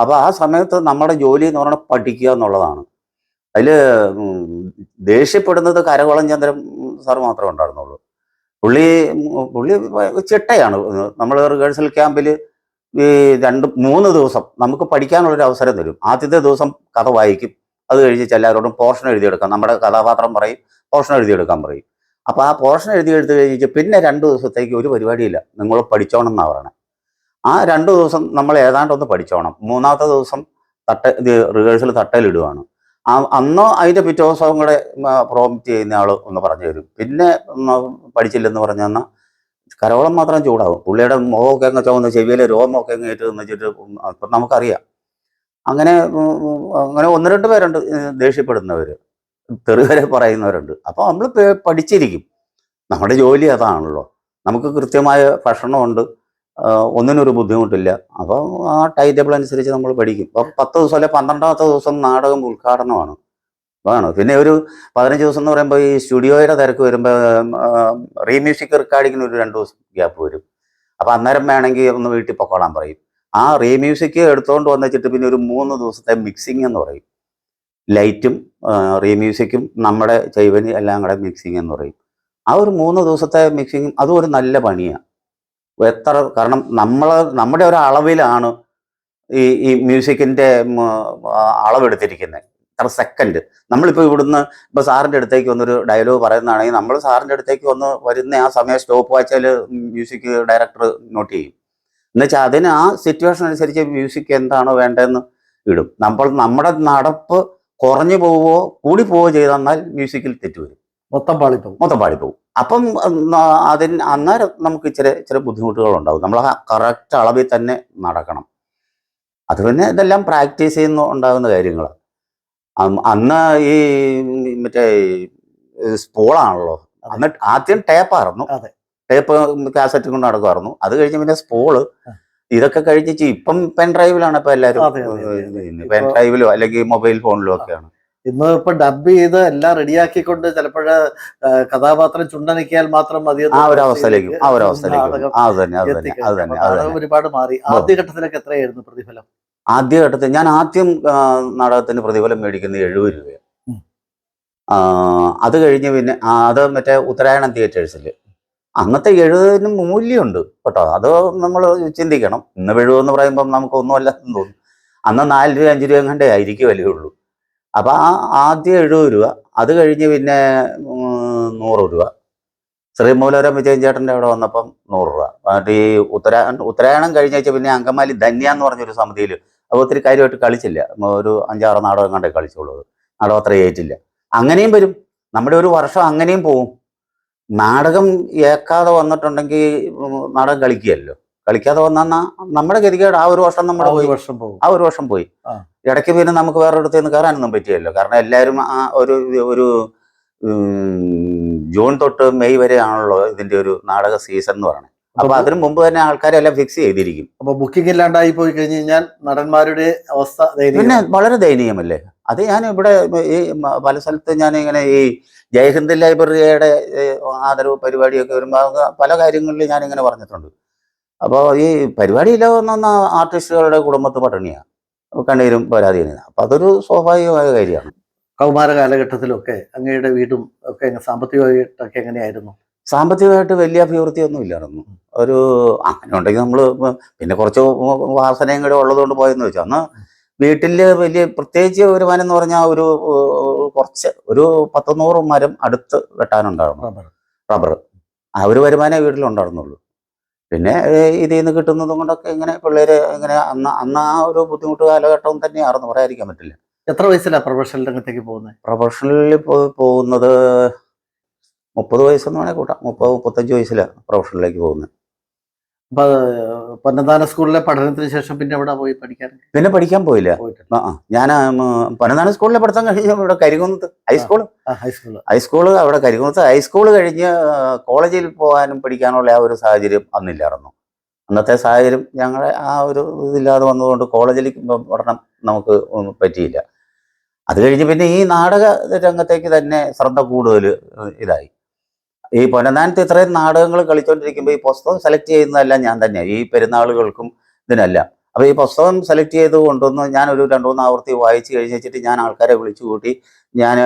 അപ്പോൾ ആ സമയത്ത് നമ്മുടെ ജോലി എന്ന് പറയുന്നത് പഠിക്കുക എന്നുള്ളതാണ്. അതിൽ ദേഷ്യപ്പെടുന്നത് കരകോളം ചന്ദ്രൻ സാർ മാത്രമേ ഉണ്ടായിരുന്നുള്ളൂ. പുള്ളി പുള്ളി ചിട്ടയാണ്. നമ്മൾ റിഹേഴ്സൽ ക്യാമ്പിൽ ഈ രണ്ട് മൂന്ന് ദിവസം നമുക്ക് പഠിക്കാനുള്ളൊരു അവസരം തരും. ആദ്യത്തെ ദിവസം കഥ വായിക്കും. അത് കഴിഞ്ഞ് എല്ലാവരോടും പോർഷൻ എഴുതിയെടുക്കാം. നമ്മുടെ കഥാപാത്രം പറയും പോർഷൻ എഴുതിയെടുക്കാൻ പറയും. അപ്പോൾ ആ പോർഷൻ എഴുതി എടുത്ത് കഴിഞ്ഞിട്ട് പിന്നെ രണ്ട് ദിവസത്തേക്ക് ഒരു പരിപാടിയില്ല. നിങ്ങൾ പഠിച്ചോണം എന്നാണ് പറയണേ. ആ രണ്ട് ദിവസം നമ്മൾ ഏതാണ്ടൊന്ന് പഠിച്ചോണം. മൂന്നാമത്തെ ദിവസം തട്ട ഇത് റിഹേഴ്സൽ തട്ടയിലിടുവാണ്. അന്നോ അതിന്റെ പിറ്റേ ദിവസവും കൂടെ പ്രോമിറ്റ് ചെയ്യുന്ന ആൾ ഒന്ന് പറഞ്ഞു തരും. പിന്നെ പഠിച്ചില്ലെന്ന് പറഞ്ഞു തന്നാൽ കരോളം മാത്രം ചൂടാവും. പുള്ളിയുടെ മുഖമൊക്കെ അങ്ങ് ചുവന്ന് ചെവിയിലെ രോമമൊക്കെ അങ്ങ് ഏറ്റു വെച്ചിട്ട് അപ്പം നമുക്കറിയാം. അങ്ങനെ അങ്ങനെ ഒന്ന് രണ്ട് പേരുണ്ട് ദേഷ്യപ്പെടുന്നവർ തെറിവരെ പറയുന്നവരുണ്ട്. അപ്പോൾ നമ്മൾ പഠിച്ചിരിക്കും. നമ്മുടെ ജോലി അതാണല്ലോ. നമുക്ക് കൃത്യമായ ഭക്ഷണമുണ്ട്. ഒന്നിനൊരു ബുദ്ധിമുട്ടില്ല. അപ്പോൾ ആ ടൈം ടേബിൾ അനുസരിച്ച് നമ്മൾ പഠിക്കും. അപ്പോൾ പത്ത് ദിവസം അല്ലെ പന്ത്രണ്ടാമത്തെ ദിവസം നാടകം ഉദ്ഘാടനമാണ്. അതാണ്. പിന്നെ ഒരു പതിനഞ്ച് ദിവസം എന്ന് പറയുമ്പോൾ ഈ സ്റ്റുഡിയോയുടെ തിരക്ക് വരുമ്പോൾ റീമ്യൂസിക് റെക്കോർഡിങ്ങിന് ഒരു രണ്ട് ദിവസം ഗ്യാപ്പ് വരും. അപ്പോൾ അന്നേരം വേണമെങ്കിൽ ഒന്ന് വീട്ടിൽ പൊക്കോളാൻ പറയും. ആ റീമ്യൂസിക് എടുത്തുകൊണ്ട് വന്നിട്ട് പിന്നെ ഒരു മൂന്ന് ദിവസത്തെ മിക്സിംഗ് എന്ന് പറയും. ലൈറ്റും റീമ്യൂസിക്കും നമ്മുടെ ചൈവനി എല്ലാം കൂടെ മിക്സിംഗ് എന്ന് പറയും. ആ ഒരു മൂന്ന് ദിവസത്തെ മിക്സിങ്ങും അതും ഒരു നല്ല പണിയാണ് എത്ര കാരണം നമ്മൾ നമ്മുടെ ഒരു അളവിലാണ് ഈ ഈ മ്യൂസിക്കിന്റെ അളവെടുത്തിരിക്കുന്നത് എത്ര സെക്കൻഡ് നമ്മളിപ്പോൾ ഇവിടുന്ന് ഇപ്പോൾ സാറിന്റെ അടുത്തേക്ക് വന്നൊരു ഡയലോഗ് പറയുന്നതാണെങ്കിൽ നമ്മൾ സാറിന്റെ അടുത്തേക്ക് വന്ന് വരുന്ന ആ സമയം സ്റ്റോപ്പ് വാച്ചാൽ മ്യൂസിക് ഡയറക്ടർ നോട്ട് ചെയ്യും. എന്നുവെച്ചാൽ അതിന് ആ സിറ്റുവേഷൻ അനുസരിച്ച് മ്യൂസിക് എന്താണോ വേണ്ടതെന്ന് ഇടും. നമ്മൾ നമ്മുടെ നടപ്പ് കുറഞ്ഞു പോവുകയോ കൂടി പോവുകയോ ചെയ്തെന്നാൽ മ്യൂസിക്കിൽ തെറ്റ് വരും. മൊത്തം പാളിപ്പോകും മൊത്തം പാളിപ്പോവും. അപ്പം അതിന് അന്നേരം നമുക്ക് ഇച്ചിരി ഇച്ചിരി ബുദ്ധിമുട്ടുകൾ ഉണ്ടാവും നമ്മൾ ആ കറക്റ്റ് അളവിൽ തന്നെ നടക്കണം. അത് പിന്നെ ഇതെല്ലാം പ്രാക്ടീസ് ചെയ്യുന്ന ഉണ്ടാകുന്ന കാര്യങ്ങൾ അന്ന് ഈ മറ്റേ സ്പോളാണല്ലോ അന്ന് ആദ്യം ടേപ്പായിരുന്നു. ടേപ്പ് കാസറ്റ് കൊണ്ട് നടക്കുമായിരുന്നു. അത് കഴിഞ്ഞ് പിന്നെ സ്പോൾ ഇതൊക്കെ കഴിഞ്ഞിട്ട് ഇപ്പം പെൻ ഡ്രൈവിലാണ് ഇപ്പൊ എല്ലാവരും. പെൻ ഡ്രൈവിലോ അല്ലെങ്കിൽ മൊബൈൽ ഫോണിലോ ഒക്കെയാണ്. ഇന്ന് ഇപ്പൊ ഡബ് ചെയ്ത് എല്ലാം റെഡിയാക്കിക്കൊണ്ട് ചിലപ്പോഴ കഥാപാത്രം ചുണ്ടനക്കിയാൽ മാത്രം മതി ആ ഒരു അവസ്ഥയിലേക്ക് ആ ഒരു അവസ്ഥയിലേക്ക് ആ, അത് തന്നെ അത് തന്നെ അത് തന്നെ ഒരുപാട് മാറി. ആദ്യഘട്ടത്തിലൊക്കെ എത്രയായിരുന്നു പ്രതിഫലം? ആദ്യഘട്ടത്തിൽ ഞാൻ ആദ്യം നാടകത്തിന് പ്രതിഫലം മേടിക്കുന്നത് എഴുപത് രൂപയാണ്. അത് കഴിഞ്ഞ് പിന്നെ അത് മറ്റേ ഉത്തരായണം തിയേറ്റേഴ്സിൽ. അന്നത്തെ എഴുപതിന് മൂല്യമുണ്ട് കേട്ടോ. അത് നമ്മൾ ചിന്തിക്കണം. ഇന്ന് എഴുപതെന്ന് പറയുമ്പം നമുക്ക് എന്ന് തോന്നും. അന്ന് നാല് രൂപ അഞ്ച് രൂപ കണ്ടേ ആയിരിക്കും വിലയുള്ളൂ അപ്പം ആ ആദ്യം എഴുപത് രൂപ അത് കഴിഞ്ഞ് പിന്നെ നൂറ് രൂപ. ശ്രീമൂലവരം വിജയൻ ചേട്ടന്റെ അവിടെ വന്നപ്പം നൂറ് രൂപ. എന്നിട്ട് ഈ ഉത്തരാ ഉത്തരായണം കഴിഞ്ഞ വെച്ചാൽ പിന്നെ അങ്കമാലി ധന്യ എന്ന് പറഞ്ഞൊരു സമിതിയിൽ അപ്പോൾ ഒത്തിരി കാര്യമായിട്ട് കളിച്ചില്ല. ഒരു അഞ്ചാറ് നാടകം കണ്ടേ കളിച്ചുള്ളൂ നാടകം അത്ര ഏറ്റില്ല. അങ്ങനെയും വരും. നമ്മുടെ ഒരു വർഷം അങ്ങനെയും പോവും. നാടകം ഏക്കാതെ വന്നിട്ടുണ്ടെങ്കിൽ നാടകം കളിക്കുകയല്ലോ. കളിക്കാതെ വന്നാ നമ്മുടെ ഗതികേട് ആ ഒരു വർഷം നമ്മുടെ പോയി. വർഷം പോകും ആ ഒരു വർഷം പോയി. ഇടയ്ക്ക് പിന്നെ നമുക്ക് വേറെ ഇടത്ത് നിന്ന് കയറാനൊന്നും പറ്റിയല്ലോ കാരണം എല്ലാവരും ആ ഒരു ഒരു ജൂൺ തൊട്ട് മെയ് വരെ ആണല്ലോ ഇതിന്റെ ഒരു നാടക സീസൺ എന്ന് പറയുന്നത്. അപ്പൊ അതിനു മുമ്പ് തന്നെ ആൾക്കാരെല്ലാം ഫിക്സ് ചെയ്തിരിക്കും. അപ്പൊ ബുക്കിംഗ് ഇല്ലാണ്ടായി പോയി കഴിഞ്ഞു കഴിഞ്ഞാൽ നടന്മാരുടെ അവസ്ഥ പിന്നെ വളരെ ദയനീയമല്ലേ? അത് ഞാൻ ഇവിടെ ഈ പല സ്ഥലത്ത് ഞാൻ ഇങ്ങനെ ഈ ജയഹിന്ദ് ലൈബ്രറിയുടെ ആദരവ് പരിപാടിയൊക്കെ വരുമ്പോൾ പല കാര്യങ്ങളിൽ ഞാൻ ഇങ്ങനെ പറഞ്ഞിട്ടുണ്ട്. അപ്പോൾ ഈ പരിപാടിയില്ല വന്ന ആർട്ടിസ്റ്റുകളുടെ കുടുംബത്ത് പട്ടിണിയാണ് കണ്ണീരും പരാതിയാണ് അപ്പം അതൊരു സ്വാഭാവികമായ കാര്യമാണ്. കൗമാര കാലഘട്ടത്തിലൊക്കെ അങ്ങയുടെ വീടും ഒക്കെ സാമ്പത്തികമായിട്ടൊക്കെ എങ്ങനെയായിരുന്നു? സാമ്പത്തികമായിട്ട് വലിയ അഭിവൃദ്ധി ഒന്നും ഇല്ലായിരുന്നു. ഒരു അങ്ങനെ ഉണ്ടെങ്കിൽ നമ്മൾ പിന്നെ കുറച്ച് വാസനയും കൂടെ ഉള്ളതുകൊണ്ട് പോയെന്ന് വെച്ചാൽ അന്ന് വീട്ടിൽ വലിയ പ്രത്യേകിച്ച് വരുമാനം എന്ന് പറഞ്ഞാൽ ഒരു കുറച്ച് ഒരു പത്തുനൂറ് മരം അടുത്ത് വെട്ടാനുണ്ടായിരുന്നു. റബ്ബർ. റബ്ബർ ആ ഒരു വരുമാനമേ വീട്ടിലുണ്ടായിരുന്നുള്ളൂ. പിന്നെ ഇതിൽ നിന്ന് കിട്ടുന്നതും കൊണ്ടൊക്കെ ഇങ്ങനെ പിള്ളേര് ഇങ്ങനെ അന്ന് അന്ന് ആ ഒരു ബുദ്ധിമുട്ട് കാലഘട്ടം തന്നെയാണെന്ന് പറയാതിരിക്കാൻ പറ്റില്ല. എത്ര വയസ്സിലാണ് പ്രൊഫഷണൽ രംഗത്തേക്ക് പോകുന്നത്? പ്രൊഫഷണലിൽ പോകുന്നത് മുപ്പത് വയസ്സെന്ന് വേണേൽ കൂട്ടാം. മുപ്പത് മുപ്പത്തഞ്ച് വയസ്സിലാണ് പ്രൊഫഷണലിലേക്ക് പോകുന്നത്. അപ്പൊ പൊന്നദാന സ്കൂളിലെ പഠനത്തിന് ശേഷം പിന്നെ അവിടെ പോയി പഠിക്കാൻ? പിന്നെ പഠിക്കാൻ പോയില്ല. ആ. ഞാൻ പൊന്നന്താന സ്കൂളിലെ പഠിത്തം കഴിഞ്ഞ് ഇവിടെ കരികുന്നത്ത് ഹൈസ്കൂൾ ഹൈസ്കൂൾ ഹൈസ്കൂൾ അവിടെ കരികുന്നത്ത് ഹൈസ്കൂൾ കഴിഞ്ഞ് കോളേജിൽ പോകാനും പഠിക്കാനുള്ള ആ ഒരു സാഹചര്യം അന്നില്ലായിരുന്നു. അന്നത്തെ സാഹചര്യം ഞങ്ങളെ ആ ഒരു ഇതില്ലാതെ വന്നതുകൊണ്ട് കോളേജിൽ പഠനം നമുക്ക് ഒന്നും പറ്റിയില്ല. അത് കഴിഞ്ഞ് പിന്നെ ഈ നാടക രംഗത്തേക്ക് തന്നെ ശ്രദ്ധ കൂടുതൽ ഇതായി. ഈ പൊന്നനാനത്ത് ഇത്രയും നാടകങ്ങൾ കളിച്ചുകൊണ്ടിരിക്കുമ്പോൾ ഈ പുസ്തകം സെലക്ട് ചെയ്യുന്നതല്ല ഞാൻ തന്നെയാണ് ഈ പെരുന്നാളുകൾക്കും ഇതിനെല്ലാം. അപ്പോൾ ഈ പുസ്തകം സെലക്ട് ചെയ്ത് കൊണ്ടുവന്ന് ഞാൻ ഒരു രണ്ടു മൂന്ന് ആവർത്തി വായിച്ച് കഴിഞ്ഞ് വെച്ചിട്ട് ഞാൻ ആൾക്കാരെ വിളിച്ചു കൂട്ടി ഞാൻ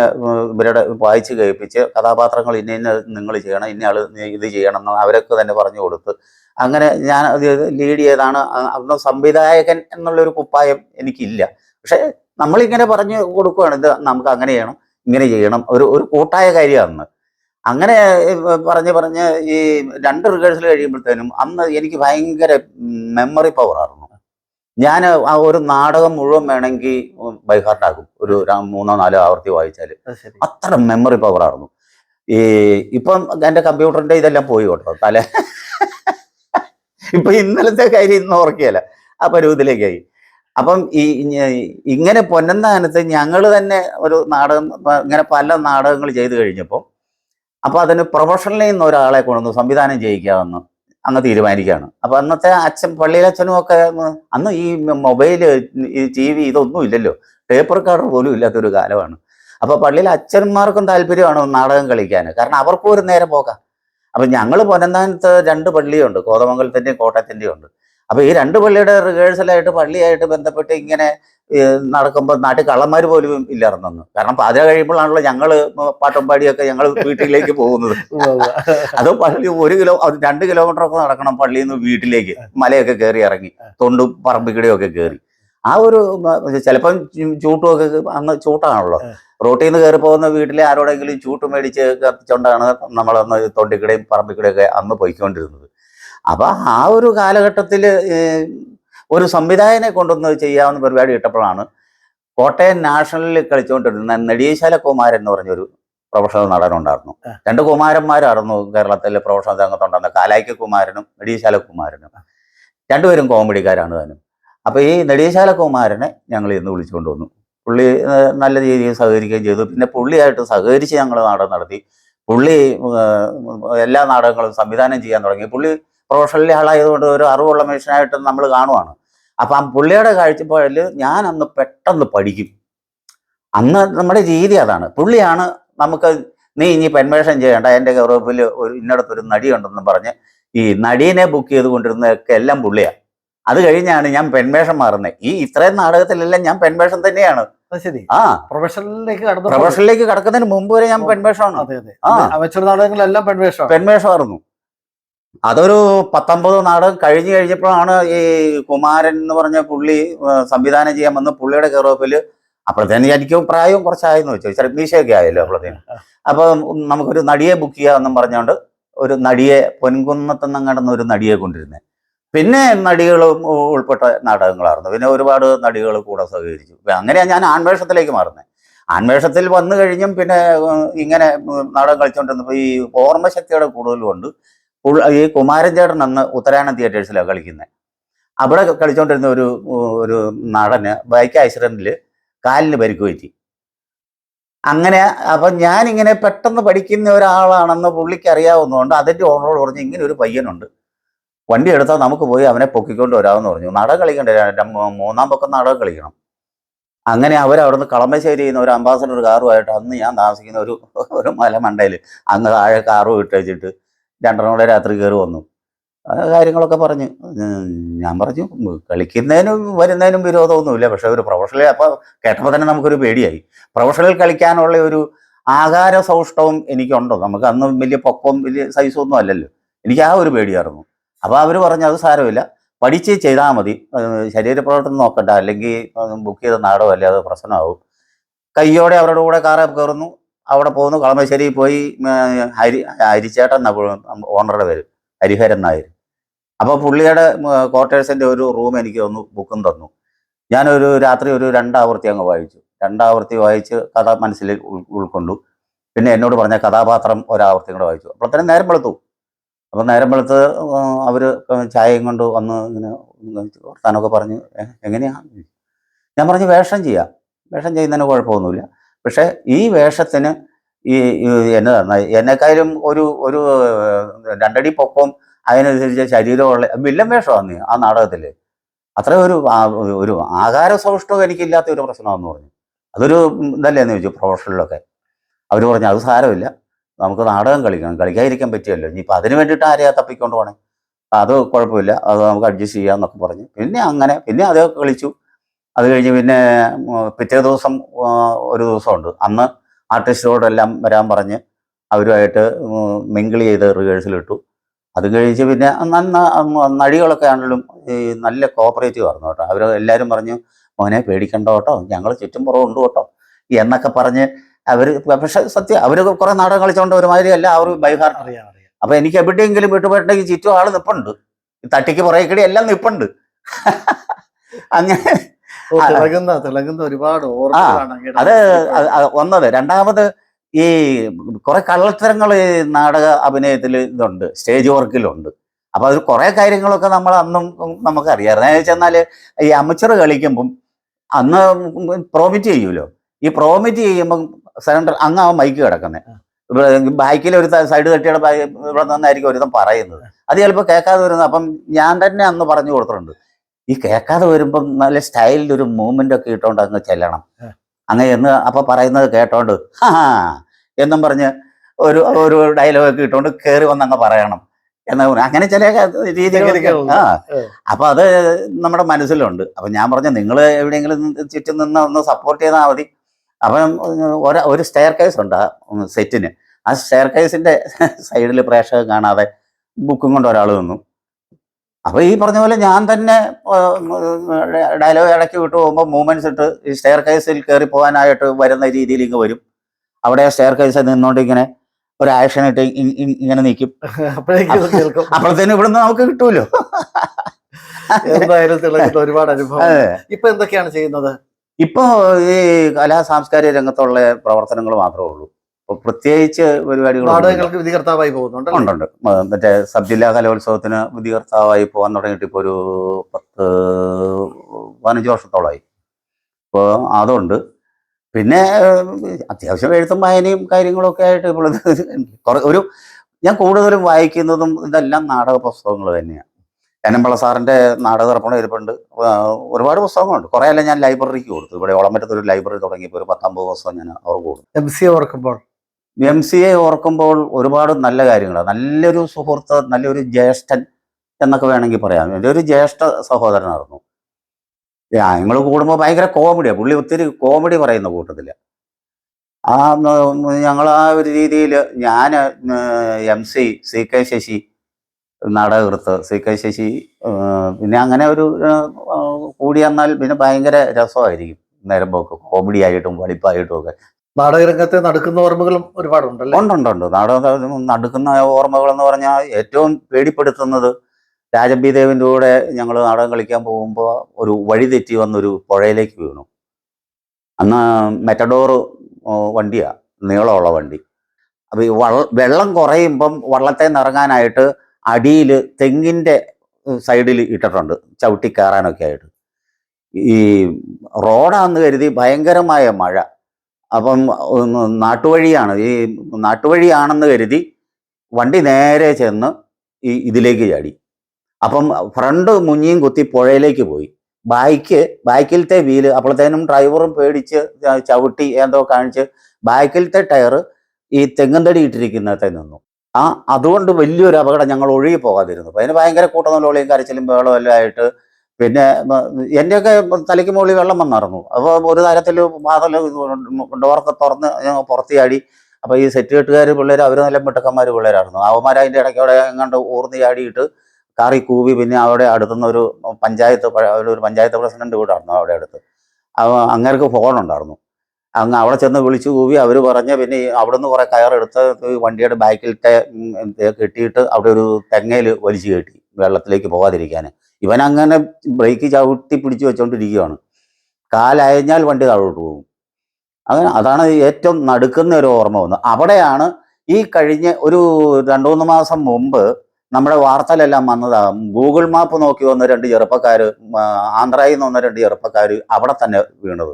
ഇവരുടെ വായിച്ച് കേൾപ്പിച്ച് കഥാപാത്രങ്ങൾ ഇന്ന ഇന്ന നിങ്ങൾ ചെയ്യണം ഇന്ന ആൾ ഇത് ചെയ്യണം എന്ന് അവരൊക്കെ തന്നെ പറഞ്ഞു കൊടുത്ത്. അങ്ങനെ ഞാൻ ലീഡ് ചെയ്താണ് അന്ന് സംവിധായകൻ എന്നുള്ളൊരു കുപ്പായം എനിക്കില്ല. പക്ഷെ നമ്മളിങ്ങനെ പറഞ്ഞു കൊടുക്കുകയാണ് ഇത് നമുക്ക് അങ്ങനെ ചെയ്യണം ഇങ്ങനെ ചെയ്യണം. ഒരു ഒരു കൂട്ടായ കാര്യമാണ്. അങ്ങനെ പറഞ്ഞ് പറഞ്ഞ് ഈ രണ്ട് റിഹേഴ്സൽ കഴിയുമ്പോഴത്തേനും അന്ന് എനിക്ക് ഭയങ്കര മെമ്മറി പവർ ആയിരുന്നു. ഞാൻ ആ ഒരു നാടകം മുഴുവൻ വേണമെങ്കിൽ ബൈഹാർട്ടാക്കും ഒരു മൂന്നോ നാലോ ആവർത്തി വായിച്ചാൽ അത്ര മെമ്മറി പവർ ആയിരുന്നു. ഈ ഇപ്പം എന്റെ കമ്പ്യൂട്ടറിന്റെ ഇതെല്ലാം പോയി കേട്ടോ തല. ഇപ്പം ഇന്നലത്തെ കാര്യം ഇന്ന് ഓർക്കുകയല്ല ആ പരുവത്തിലേക്കായി. അപ്പം ഈ ഇങ്ങനെ പൊന്നന്താനത്ത് ഞങ്ങൾ തന്നെ ഒരു നാടകം ഇങ്ങനെ പല നാടകങ്ങൾ ചെയ്തു കഴിഞ്ഞപ്പോൾ അപ്പൊ അതിന് പ്രൊഫഷണലിൽ നിന്ന് ഒരാളെ കൊണ്ടുവന്ന് സംവിധാനം ചെയ്യിക്കാമെന്ന് അങ്ങ് തീരുമാനിക്കുകയാണ്. അപ്പോൾ അന്നത്തെ അച്ഛൻ പള്ളിയിലച്ഛനും ഒക്കെ അന്ന് ഈ മൊബൈൽ ഈ ടി വി ഇതൊന്നും ഇല്ലല്ലോ. ടേപ്പ് റെക്കോർഡർ പോലും ഇല്ലാത്തൊരു കാലമാണ്. അപ്പോൾ പള്ളിയിലെ അച്ഛന്മാർക്കും താല്പര്യമാണ് നാടകം കളിക്കാൻ. കാരണം അവർക്കും ഒരു നേരം പോകാം. അപ്പൊ ഞങ്ങൾ പൊന്നന്താനത്ത് രണ്ട് പള്ളിയുണ്ട്. കോതമംഗലത്തിന്റെയും കോട്ടയത്തിന്റെയും ഉണ്ട്. അപ്പോൾ ഈ രണ്ട് പള്ളിയുടെ റിഹേഴ്സലായിട്ട് പള്ളിയായിട്ട് ബന്ധപ്പെട്ട് ഇങ്ങനെ നടക്കുമ്പോൾ നാട്ടിൽ കള്ളന്മാർ പോലും ഇല്ലായിരുന്നെന്ന്. കാരണം പാതിര കഴിയുമ്പോഴാണല്ലോ ഞങ്ങൾ പാട്ടും പാടിയൊക്കെ ഞങ്ങൾ വീട്ടിലേക്ക് പോകുന്നത്. അത് പള്ളി ഒരു കിലോ അത് രണ്ട് കിലോമീറ്റർ ഒക്കെ നടക്കണം പള്ളിയിൽ നിന്ന് വീട്ടിലേക്ക്. മലയൊക്കെ കയറി ഇറങ്ങി. തൊണ്ടും പറമ്പിക്കിടയും ഒക്കെ കയറി ആ ഒരു ചിലപ്പം ചൂട്ടുമൊക്കെ ഒക്കെ അന്ന് ചൂട്ടാണല്ലോ. റോട്ടിൽ നിന്ന് കയറി പോകുന്ന വീട്ടിലെ ആരോടെങ്കിലും ചൂട്ട് മേടിച്ച് കത്തിച്ചോണ്ടാണ് നമ്മളന്ന് തൊണ്ടിക്കിടയും പറമ്പിക്കിടയും ഒക്കെ അന്ന് പോയിക്കൊണ്ടിരുന്നത്. അപ്പൊ ആ ഒരു കാലഘട്ടത്തിൽ ഒരു സംവിധായകനെ കൊണ്ടൊന്ന് ചെയ്യാവുന്ന പരിപാടി ഇട്ടപ്പോഴാണ് കോട്ടയം നാഷണലിൽ കളിച്ചുകൊണ്ടിരുന്ന നെടിയശാല കുമാരൻ എന്ന് പറഞ്ഞൊരു പ്രൊഫഷണൽ നടനുണ്ടായിരുന്നു. രണ്ട് കുമാരന്മാരായിരുന്നു കേരളത്തിലെ പ്രൊഫഷണൽ രംഗത്തുണ്ടായിരുന്ന കാലായ്ക്ക കുമാരനും നെടിയശാല കുമാരനും. രണ്ടുപേരും കോമഡിക്കാരാണ് താനും. അപ്പൊ ഈ നെടിയശാല കുമാരനെ ഞങ്ങൾ ഇന്ന് വിളിച്ചുകൊണ്ട് വന്നു. പുള്ളി നല്ല രീതിയിൽ സഹകരിക്കുകയും ചെയ്തു. പിന്നെ പുള്ളിയായിട്ട് സഹകരിച്ച് ഞങ്ങൾ നാടകം നടത്തി. പുള്ളി എല്ലാ നാടകങ്ങളും സംവിധാനം ചെയ്യാൻ തുടങ്ങി. പുള്ളി പ്രൊഫഷണലി ആളായതുകൊണ്ട് ഒരു അറിവുള്ള മനുഷ്യനായിട്ട് നമ്മൾ കാണുവാണ്. അപ്പം ആ പുള്ളിയുടെ കാഴ്ചപ്പാടിൽ ഞാൻ അന്ന് പെട്ടെന്ന് പഠിക്കും. അന്ന് നമ്മുടെ രീതി അതാണ്. പുള്ളിയാണ് നമുക്ക് നീ ഇനി പെൻവേഷം ചെയ്യേണ്ട എന്റെ ഗൗരവപ്പിൽ ഒരു ഇന്നടത്തൊരു നടിയുണ്ടെന്ന് പറഞ്ഞ് ഈ നടീനെ ബുക്ക് ചെയ്ത് കൊണ്ടിരുന്നതൊക്കെ എല്ലാം പുള്ളിയാണ് അത് കഴിഞ്ഞാണ് ഞാൻ പെൺവേഷം മാറുന്നത് ഈ ഇത്രയും നാടകത്തിലെല്ലാം ഞാൻ പെൺവേഷം തന്നെയാണ്. ആ. പ്രൊഫഷണലിലേക്ക് കടന്നു പ്രൊഫഷനിലേക്ക് കടക്കുന്നതിന് മുമ്പ് വരെ ഞാൻ നാടകങ്ങളെല്ലാം പെൺവേഷമാണ്. പെൺവേഷമായിരുന്നു. അതൊരു പത്തൊമ്പത് നാടകം കഴിഞ്ഞു കഴിഞ്ഞപ്പോഴാണ് ഈ കുമാരൻ എന്ന് പറഞ്ഞ പുള്ളി സംവിധാനം ചെയ്യാൻ വന്ന് പുള്ളിയുടെ കയറോപ്പിൽ അപ്പോഴത്തേന് എനിക്ക് പ്രായം കുറച്ചായെന്ന് വെച്ചു. ചെറിയ മീശയൊക്കെ ആയല്ലോ അപ്പോഴത്തേന്. അപ്പൊ നമുക്കൊരു നടിയെ ബുക്ക് ചെയ്യാമെന്നും പറഞ്ഞുകൊണ്ട് ഒരു നടിയെ പൊൻകുന്നത്തെന്നും കടന്ന ഒരു നടിയെ കൊണ്ടിരുന്നത് പിന്നെ നടികളും ഉൾപ്പെട്ട നാടകങ്ങളായിരുന്നു. പിന്നെ ഒരുപാട് നടികൾ കൂടെ സഹകരിച്ചു. അങ്ങനെയാണ് ഞാൻ ആൺവേഷത്തിലേക്ക് മാറുന്നത് ആൺവേഷത്തിൽ വന്നു കഴിഞ്ഞും പിന്നെ ഇങ്ങനെ നാടകം കളിച്ചുകൊണ്ടിരുന്നപ്പോൾ ഈ ഓർമ്മശക്തിയുടെ കൂടുതലും ഉണ്ട് പുൾ- ഈ കുമാരൻ അന്ന് ഉത്തരായണ തിയേറ്റേഴ്സിലാണ് കളിക്കുന്നത് അവിടെ കളിച്ചുകൊണ്ടിരുന്ന ഒരു ഒരു നടന് ബൈക്ക് ആക്സിഡന്റിൽ കാലിന് പരിക്ക് പറ്റി. അങ്ങനെ അപ്പൊ ഞാനിങ്ങനെ പെട്ടെന്ന് പഠിക്കുന്ന ഒരാളാണെന്ന് പുള്ളിക്ക് അറിയാവുന്നതുകൊണ്ട് അതിന്റെ ഓണറോട് പറഞ്ഞ് ഇങ്ങനെ ഒരു പയ്യനുണ്ട്. വണ്ടി എടുത്താൽ നമുക്ക് പോയി അവനെ പൊക്കിക്കൊണ്ട് വരാമെന്ന് പറഞ്ഞു. നാടകം കളിക്കണ്ടേ മൂന്നാം പക്കം നാടകം കളിക്കണം. അങ്ങനെ അവരവിടുന്ന് കളമശ്ശേരി ഒരു അംബാസഡർ കാറുമായിട്ട് അന്ന് ഞാൻ താമസിക്കുന്ന ഒരു ഒരു മലമണ്ടയിൽ അങ്ങ് താഴെ കാറും ഇട്ട് വെച്ചിട്ട് രണ്ടെണ്ണം കൂടെ രാത്രി കയറി വന്നു. കാര്യങ്ങളൊക്കെ പറഞ്ഞു. ഞാൻ പറഞ്ഞു കളിക്കുന്നതിനും വരുന്നതിനും വിരോധമൊന്നുമില്ല. പക്ഷെ ഒരു പ്രൊഫഷണൽ അപ്പോൾ കേട്ടപ്പോൾ തന്നെ നമുക്കൊരു പേടിയായി. പ്രൊഫഷണൽ കളിക്കാനുള്ള ഒരു ആകാര സൗഷ്ടവും എനിക്കുണ്ടോ? നമുക്ക് അന്ന് വലിയ പൊക്കവും വലിയ സൈസും ഒന്നും അല്ലല്ലോ. എനിക്ക് ആ ഒരു പേടിയായിരുന്നു. അപ്പോൾ അവർ പറഞ്ഞു അത് സാരമില്ല. പഠിച്ച് ചെയ്താൽ മതി. ശരീരപ്രവർത്തനം നോക്കണ്ട. അല്ലെങ്കിൽ ബുക്ക് ചെയ്ത നാടകമല്ലേ അത് പ്രശ്നമാവും. കയ്യോടെ അവരുടെ കൂടെ കാറെ കയറുന്നു. അവിടെ പോകുന്നു. കളമശ്ശേരി പോയി ഹരി ഹരിച്ചേട്ടൻ ഓണറുടെ പേര് ഹരിഹരൻ നായർ. അപ്പോൾ പുള്ളിയുടെ ക്വാർട്ടേഴ്സിന്റെ ഒരു റൂം എനിക്ക് ഒന്ന് ബുക്കും തന്നു. ഞാനൊരു രാത്രി ഒരു രണ്ടാവൃത്തി അങ്ങ് വായിച്ചു. രണ്ടാവൃത്തി വായിച്ച് കഥ മനസ്സിൽ ഉൾ- ഉൾക്കൊണ്ടു. പിന്നെ എന്നോട് പറഞ്ഞ കഥാപാത്രം ഒരാവൃത്തി കൂടെ വായിച്ചു. അപ്പോഴത്തേനും നേരം വെളുത്തു. അപ്പം നേരം വെളുത്ത് അവർ ചായയും കൊണ്ട് വന്ന് ഇങ്ങനെ വർത്താനമൊക്കെ പറഞ്ഞ് എങ്ങനെയാണ് എങ്ങനെയാ? ഞാൻ പറഞ്ഞു വേഷം ചെയ്യാം. വേഷം ചെയ്യുന്നതിന് കുഴപ്പമൊന്നുമില്ല. പക്ഷേ ഈ വേഷത്തിന് ഈ എന്നതാണ് എന്നെക്കാളും ഒരു ഒരു രണ്ടടി പൊക്കവും അതിനനുസരിച്ച് ശരീരമുള്ള വില്ലൻ വേഷമാണ് ആ നാടകത്തിൽ അത്ര ഒരു ഒരു ആകാര സൗഷ്ടവും എനിക്കില്ലാത്ത ഒരു പ്രശ്നമാണെന്ന് പറഞ്ഞു. അതൊരു ഇതല്ലേന്ന് ചോദിച്ചു പ്രൊഫഷണലൊക്കെ. അവർ പറഞ്ഞു അത് സാരമില്ല. നമുക്ക് നാടകം കളിക്കണം കളിക്കാതിരിക്കാൻ പറ്റിയല്ലോ. ഇനിയിപ്പോൾ അതിന് വേണ്ടിയിട്ട് ആരെയാ തപ്പിക്കൊണ്ട് പോകണേ അത് കുഴപ്പമില്ല. അത് നമുക്ക് അഡ്ജസ്റ്റ് ചെയ്യാമെന്നൊക്കെ പറഞ്ഞു. പിന്നെ അങ്ങനെ പിന്നെ അതൊക്കെ കളിച്ചു. അത് കഴിഞ്ഞ് പിന്നെ പിറ്റേ ദിവസം ഒരു ദിവസമുണ്ട്. അന്ന് ആർട്ടിസ്റ്റുകളോടെല്ലാം വരാൻ പറഞ്ഞ് അവരുമായിട്ട് മിങ്കിൾ ചെയ്ത് റിഹേഴ്സലിട്ടു. അത് കഴിച്ച് പിന്നെ നന്ന നടികളൊക്കെ ആണെങ്കിലും ഈ നല്ല കോപ്പറേറ്റീവ് ആയിരുന്നു കേട്ടോ. അവർ എല്ലാവരും പറഞ്ഞു മോനെ പേടിക്കണ്ട കേട്ടോ. ഞങ്ങൾ ചുറ്റും പുറം ഉണ്ട് കേട്ടോ. എന്നൊക്കെ പറഞ്ഞ് അവർ പക്ഷെ സത്യം അവർ കുറേ നാടകം കളിച്ചുകൊണ്ട് ഒരുമാതിരി അല്ല അവർ ബൈഹാർട്ട് അറിയാൻ അറിയാം അപ്പം എനിക്ക് എവിടെയെങ്കിലും വിട്ടുപോയിട്ടുണ്ടെങ്കിൽ ചുറ്റും ആൾ നിപ്പുണ്ട്. തട്ടിക്ക് പുറകെക്കടി എല്ലാം നിപ്പുണ്ട്. [LAUGHS] അങ്ങനെ തിളങ്ങുന്ന തിളങ്ങുന്ന ഒരുപാട് അത് ഒന്നത് രണ്ടാമത് ഈ കുറെ കള്ളത്തരങ്ങൾ ഈ നാടക അഭിനയത്തിൽ ഇതുണ്ട് സ്റ്റേജ് വർക്കിലുണ്ട്. അപ്പൊ അതിൽ കുറെ കാര്യങ്ങളൊക്കെ നമ്മൾ അന്നും നമുക്ക് അറിയാം എന്ന് വെച്ചാൽ ഈ അമച്ചർ കളിക്കുമ്പം അന്ന് പ്രോമിറ്റ് ചെയ്യൂലോ ഈ പ്രോമിറ്റ് ചെയ്യുമ്പം സെൻട്രൽ അങ്ങ് മൈക്ക് കിടക്കുന്നത് ബൈക്കിൽ ഒരു സൈഡ് തട്ടിയുടെ ഇവിടെ നിന്നായിരിക്കും ഒരുത്തം പറയുന്നത്. അത് ചിലപ്പോൾ കേൾക്കാതെ വരുന്നത്. അപ്പം ഞാൻ തന്നെ അന്ന് പറഞ്ഞു കൊടുത്തിട്ടുണ്ട്. ഈ കേൾക്കാതെ വരുമ്പം നല്ല സ്റ്റൈലിൽ ഒരു മൂവ്മെന്റ് ഒക്കെ ഇട്ടോണ്ട് അങ്ങ് ചെല്ലണം. അങ്ങനെ അങ്ങ് എന്ന് അപ്പൊ പറയുന്നത് കേട്ടോണ്ട് ഹാ എന്നും പറഞ്ഞ് ഒരു ഒരു ഡയലോഗ് ഒക്കെ ഇട്ടോണ്ട് കയറി വന്ന് അങ്ങ് പറയണം. എന്ന് അങ്ങനെ ചില രീതികളൊക്കെ ആ. അപ്പൊ അത് നമ്മുടെ മനസ്സിലുണ്ട്. അപ്പൊ ഞാൻ പറഞ്ഞു നിങ്ങൾ എവിടെയെങ്കിലും ചുറ്റും നിന്ന് ഒന്ന് സപ്പോർട്ട് ചെയ്താൽ മതി. അപ്പം ഒരു ഒരു സ്റ്റെയർ കേസ് ഉണ്ട് ആ സെറ്റിന് ആ സ്റ്റെയർ കേസിന്റെ സൈഡിൽ പ്രേക്ഷകർ കാണാതെ ബുക്കും കൊണ്ട് ഒരാൾ നിന്നു. അപ്പൊ ഈ പറഞ്ഞ പോലെ ഞാൻ തന്നെ ഡയലോഗ് ഇടയ്ക്ക് വിട്ടു പോകുമ്പോൾ മൂവ്മെന്റ്സ് ഇട്ട് ഈ സ്റ്റെയർ കേസിൽ കയറി പോകാനായിട്ട് വരുന്ന രീതിയിൽ ഇങ്ങ് വരും. അവിടെ സ്റ്റെയർ കേസിൽ നിന്നുകൊണ്ട് ഇങ്ങനെ ഒരു ആക്ഷൻ ഇട്ട് ഇങ്ങനെ നിൽക്കും [LAUGHS] അപ്പോഴത്തേനും ഇവിടുന്ന് നമുക്ക് കിട്ടുമല്ലോ എന്തായാലും [LAUGHS] ഒരുപാട് അനുഭവം. ഇപ്പൊ എന്തൊക്കെയാണ് ചെയ്യുന്നത്? ഇപ്പോ ഈ കലാ സാംസ്കാരിക രംഗത്തുള്ള പ്രവർത്തനങ്ങൾ മാത്രമേ ഉള്ളൂ. പ്രത്യേകിച്ച് പരിപാടികൾ നാടകങ്ങൾക്ക് വിധികർത്താവായി പോകുന്നുണ്ട് ഉണ്ട് മറ്റേ സബ് ജില്ലാ കലോത്സവത്തിന് വിധികർത്താവായി പോകാൻ തുടങ്ങിയിട്ട് ഇപ്പോൾ ഒരു പത്ത് പതിനഞ്ച് വർഷത്തോളമായി ഇപ്പോൾ അതുണ്ട്. പിന്നെ അത്യാവശ്യം എഴുത്തും വായനയും കാര്യങ്ങളൊക്കെ ആയിട്ട് ഇപ്പോൾ ഒരു ഞാൻ കൂടുതലും വായിക്കുന്നതും ഇതെല്ലാം നാടക പുസ്തകങ്ങൾ തന്നെയാണ്. എന്നമ്പള സാറിന്റെ നാടക തർപ്പണം ഇരിപ്പുണ്ട്. ഒരുപാട് പുസ്തകങ്ങളുണ്ട്. കുറേ എല്ലാം ഞാൻ ലൈബ്രറിക്ക് കൊടുത്തു. ഇവിടെ ഓളമറ്റത്തൊരു ലൈബ്രറി തുടങ്ങിയപ്പോൾ ഒരു പത്തമ്പത് പുസ്തകം ഞാൻ അവർക്ക് കൊടുത്തു. എം സി ഓർക്കുമ്പോൾ? എം സി എ ഓർക്കുമ്പോൾ ഒരുപാട് നല്ല കാര്യങ്ങളാണ് നല്ലൊരു സുഹൃത്ത് നല്ലൊരു ജ്യേഷ്ഠൻ എന്നൊക്കെ വേണമെങ്കിൽ പറയാം. എന്റെ ഒരു ജ്യേഷ്ഠ സഹോദരനായിരുന്നു. ഞങ്ങൾ കൂടുമ്പോൾ ഭയങ്കര കോമഡിയാണ് പുള്ളി ഒത്തിരി കോമഡി പറയുന്ന കൂട്ടത്തില്ല ആ ഞങ്ങൾ ആ ഒരു രീതിയിൽ ഞാൻ M C C K Sasi നാടകകൃത്ത് C K Sasi പിന്നെ അങ്ങനെ ഒരു കൂടി വന്നാൽ പിന്നെ ഭയങ്കര രസമായിരിക്കും. നേരം പോക്ക്. കോമഡി ആയിട്ടും വളിപ്പായിട്ടും ഒക്കെ. നാടകരംഗത്തെ നടക്കുന്ന ഓർമ്മകളും ഒരുപാടുണ്ടല്ലോ? ഉണ്ടുണ്ടുണ്ട് നാടകം നടക്കുന്ന ഓർമ്മകൾ എന്ന് പറഞ്ഞാൽ ഏറ്റവും പേടിപ്പെടുത്തുന്നത് രാജബി കൂടെ ഞങ്ങൾ നാടകം കളിക്കാൻ പോകുമ്പോൾ ഒരു വഴി തെറ്റി വന്നൊരു പുഴയിലേക്ക് വീണു. അന്ന് മെറ്റഡോർ വണ്ടിയാണ് നീളമുള്ള വണ്ടി. അപ്പോൾ ഈ വള വെള്ളം കുറയുമ്പം വള്ളത്തെ നിറങ്ങാനായിട്ട് അടിയിൽ തെങ്ങിന്റെ സൈഡിൽ ഇട്ടിട്ടുണ്ട്. ചവിട്ടി കയറാനൊക്കെ ആയിട്ട്. ഈ റോഡാന്ന് കരുതി ഭയങ്കരമായ മഴ. അപ്പം നാട്ടുവഴിയാണ്. ഈ നാട്ടുവഴിയാണെന്ന് കരുതി വണ്ടി നേരെ ചെന്ന് ഈ ഇതിലേക്ക് ചാടി. അപ്പം ഫ്രണ്ട് മുഞ്ഞിയും കുത്തി പുഴയിലേക്ക് പോയി. ബൈക്ക് ബാക്കിലത്തെ വീൽ അപ്പോഴത്തേനും ഡ്രൈവറും പേടിച്ച് ചവിട്ടി എന്തോ കാണിച്ച് ബാക്കിലത്തെ ടയർ ഈ തെങ്ങന്തടി ഇട്ടിരിക്കുന്നത്തെ നിന്നു. ആ അതുകൊണ്ട് വലിയൊരു അപകടം ഞങ്ങൾ ഒഴുകി പോകാതിരുന്നു. അപ്പം അതിന് ഭയങ്കര കൂട്ടനോളിയും കരച്ചിലും ബഹളവും എല്ലാം ആയിട്ട് പിന്നെ എന്റെയൊക്കെ തലയ്ക്ക് മുകളിൽ വെള്ളം വന്നിറങ്ങു അപ്പോൾ ഒരു തരത്തിൽ വാതൽ ഡോറൊക്കെ തുറന്ന് ഞങ്ങൾ പുറത്ത് ചാടി അപ്പോൾ ഈ സെറ്റ് കെട്ടുകാർ പിള്ളേർ അവർ നല്ല മിട്ടക്കന്മാർ പിള്ളേരായിരുന്നു. അവന്മാർ അതിന്റെ ഇടയ്ക്ക് അവിടെ എങ്ങാണ്ട് ഊർന്ന് ചാടിയിട്ട് കാറി കൂവി പിന്നെ അവിടെ അടുത്തുനിന്ന് ഒരു പഞ്ചായത്ത് ഒരു പഞ്ചായത്ത് പ്രസിഡന്റ് വീടായിരുന്നു അവിടെ അടുത്ത്. അങ്ങേർക്ക് ഫോൺ ഉണ്ടായിരുന്നു. അങ്ങ് അവിടെ ചെന്ന് വിളിച്ചു കൂവി അവർ പറഞ്ഞ് പിന്നെ ഈ നിന്ന് കുറെ കയറെടുത്ത് വണ്ടിയുടെ ബാക്കിലത്തെ കെട്ടിയിട്ട് അവിടെ ഒരു തെങ്ങയിൽ വലിച്ചു കെട്ടി വെള്ളത്തിലേക്ക് പോകാതിരിക്കാൻ ഇവൻ അങ്ങനെ ബ്രേക്ക് ചവിട്ടി പിടിച്ചു വെച്ചോണ്ടിരിക്കുകയാണ്. കാലയഞ്ഞാൽ വണ്ടി താഴോട്ട് പോകും. അങ്ങനെ അതാണ് ഏറ്റവും നടുക്കുന്ന ഒരു ഓർമ്മ വന്നത്. അവിടെയാണ് ഈ കഴിഞ്ഞ ഒരു രണ്ടു മൂന്ന് മാസം മുമ്പ് നമ്മുടെ വാർത്തയിലെല്ലാം വന്നതാ ഗൂഗിൾ മാപ്പ് നോക്കി വന്ന രണ്ട് ചെറുപ്പക്കാർ ആന്ധ്രയിൽ നിന്ന് വന്ന രണ്ട് ചെറുപ്പക്കാർ അവിടെ തന്നെ വീണത്.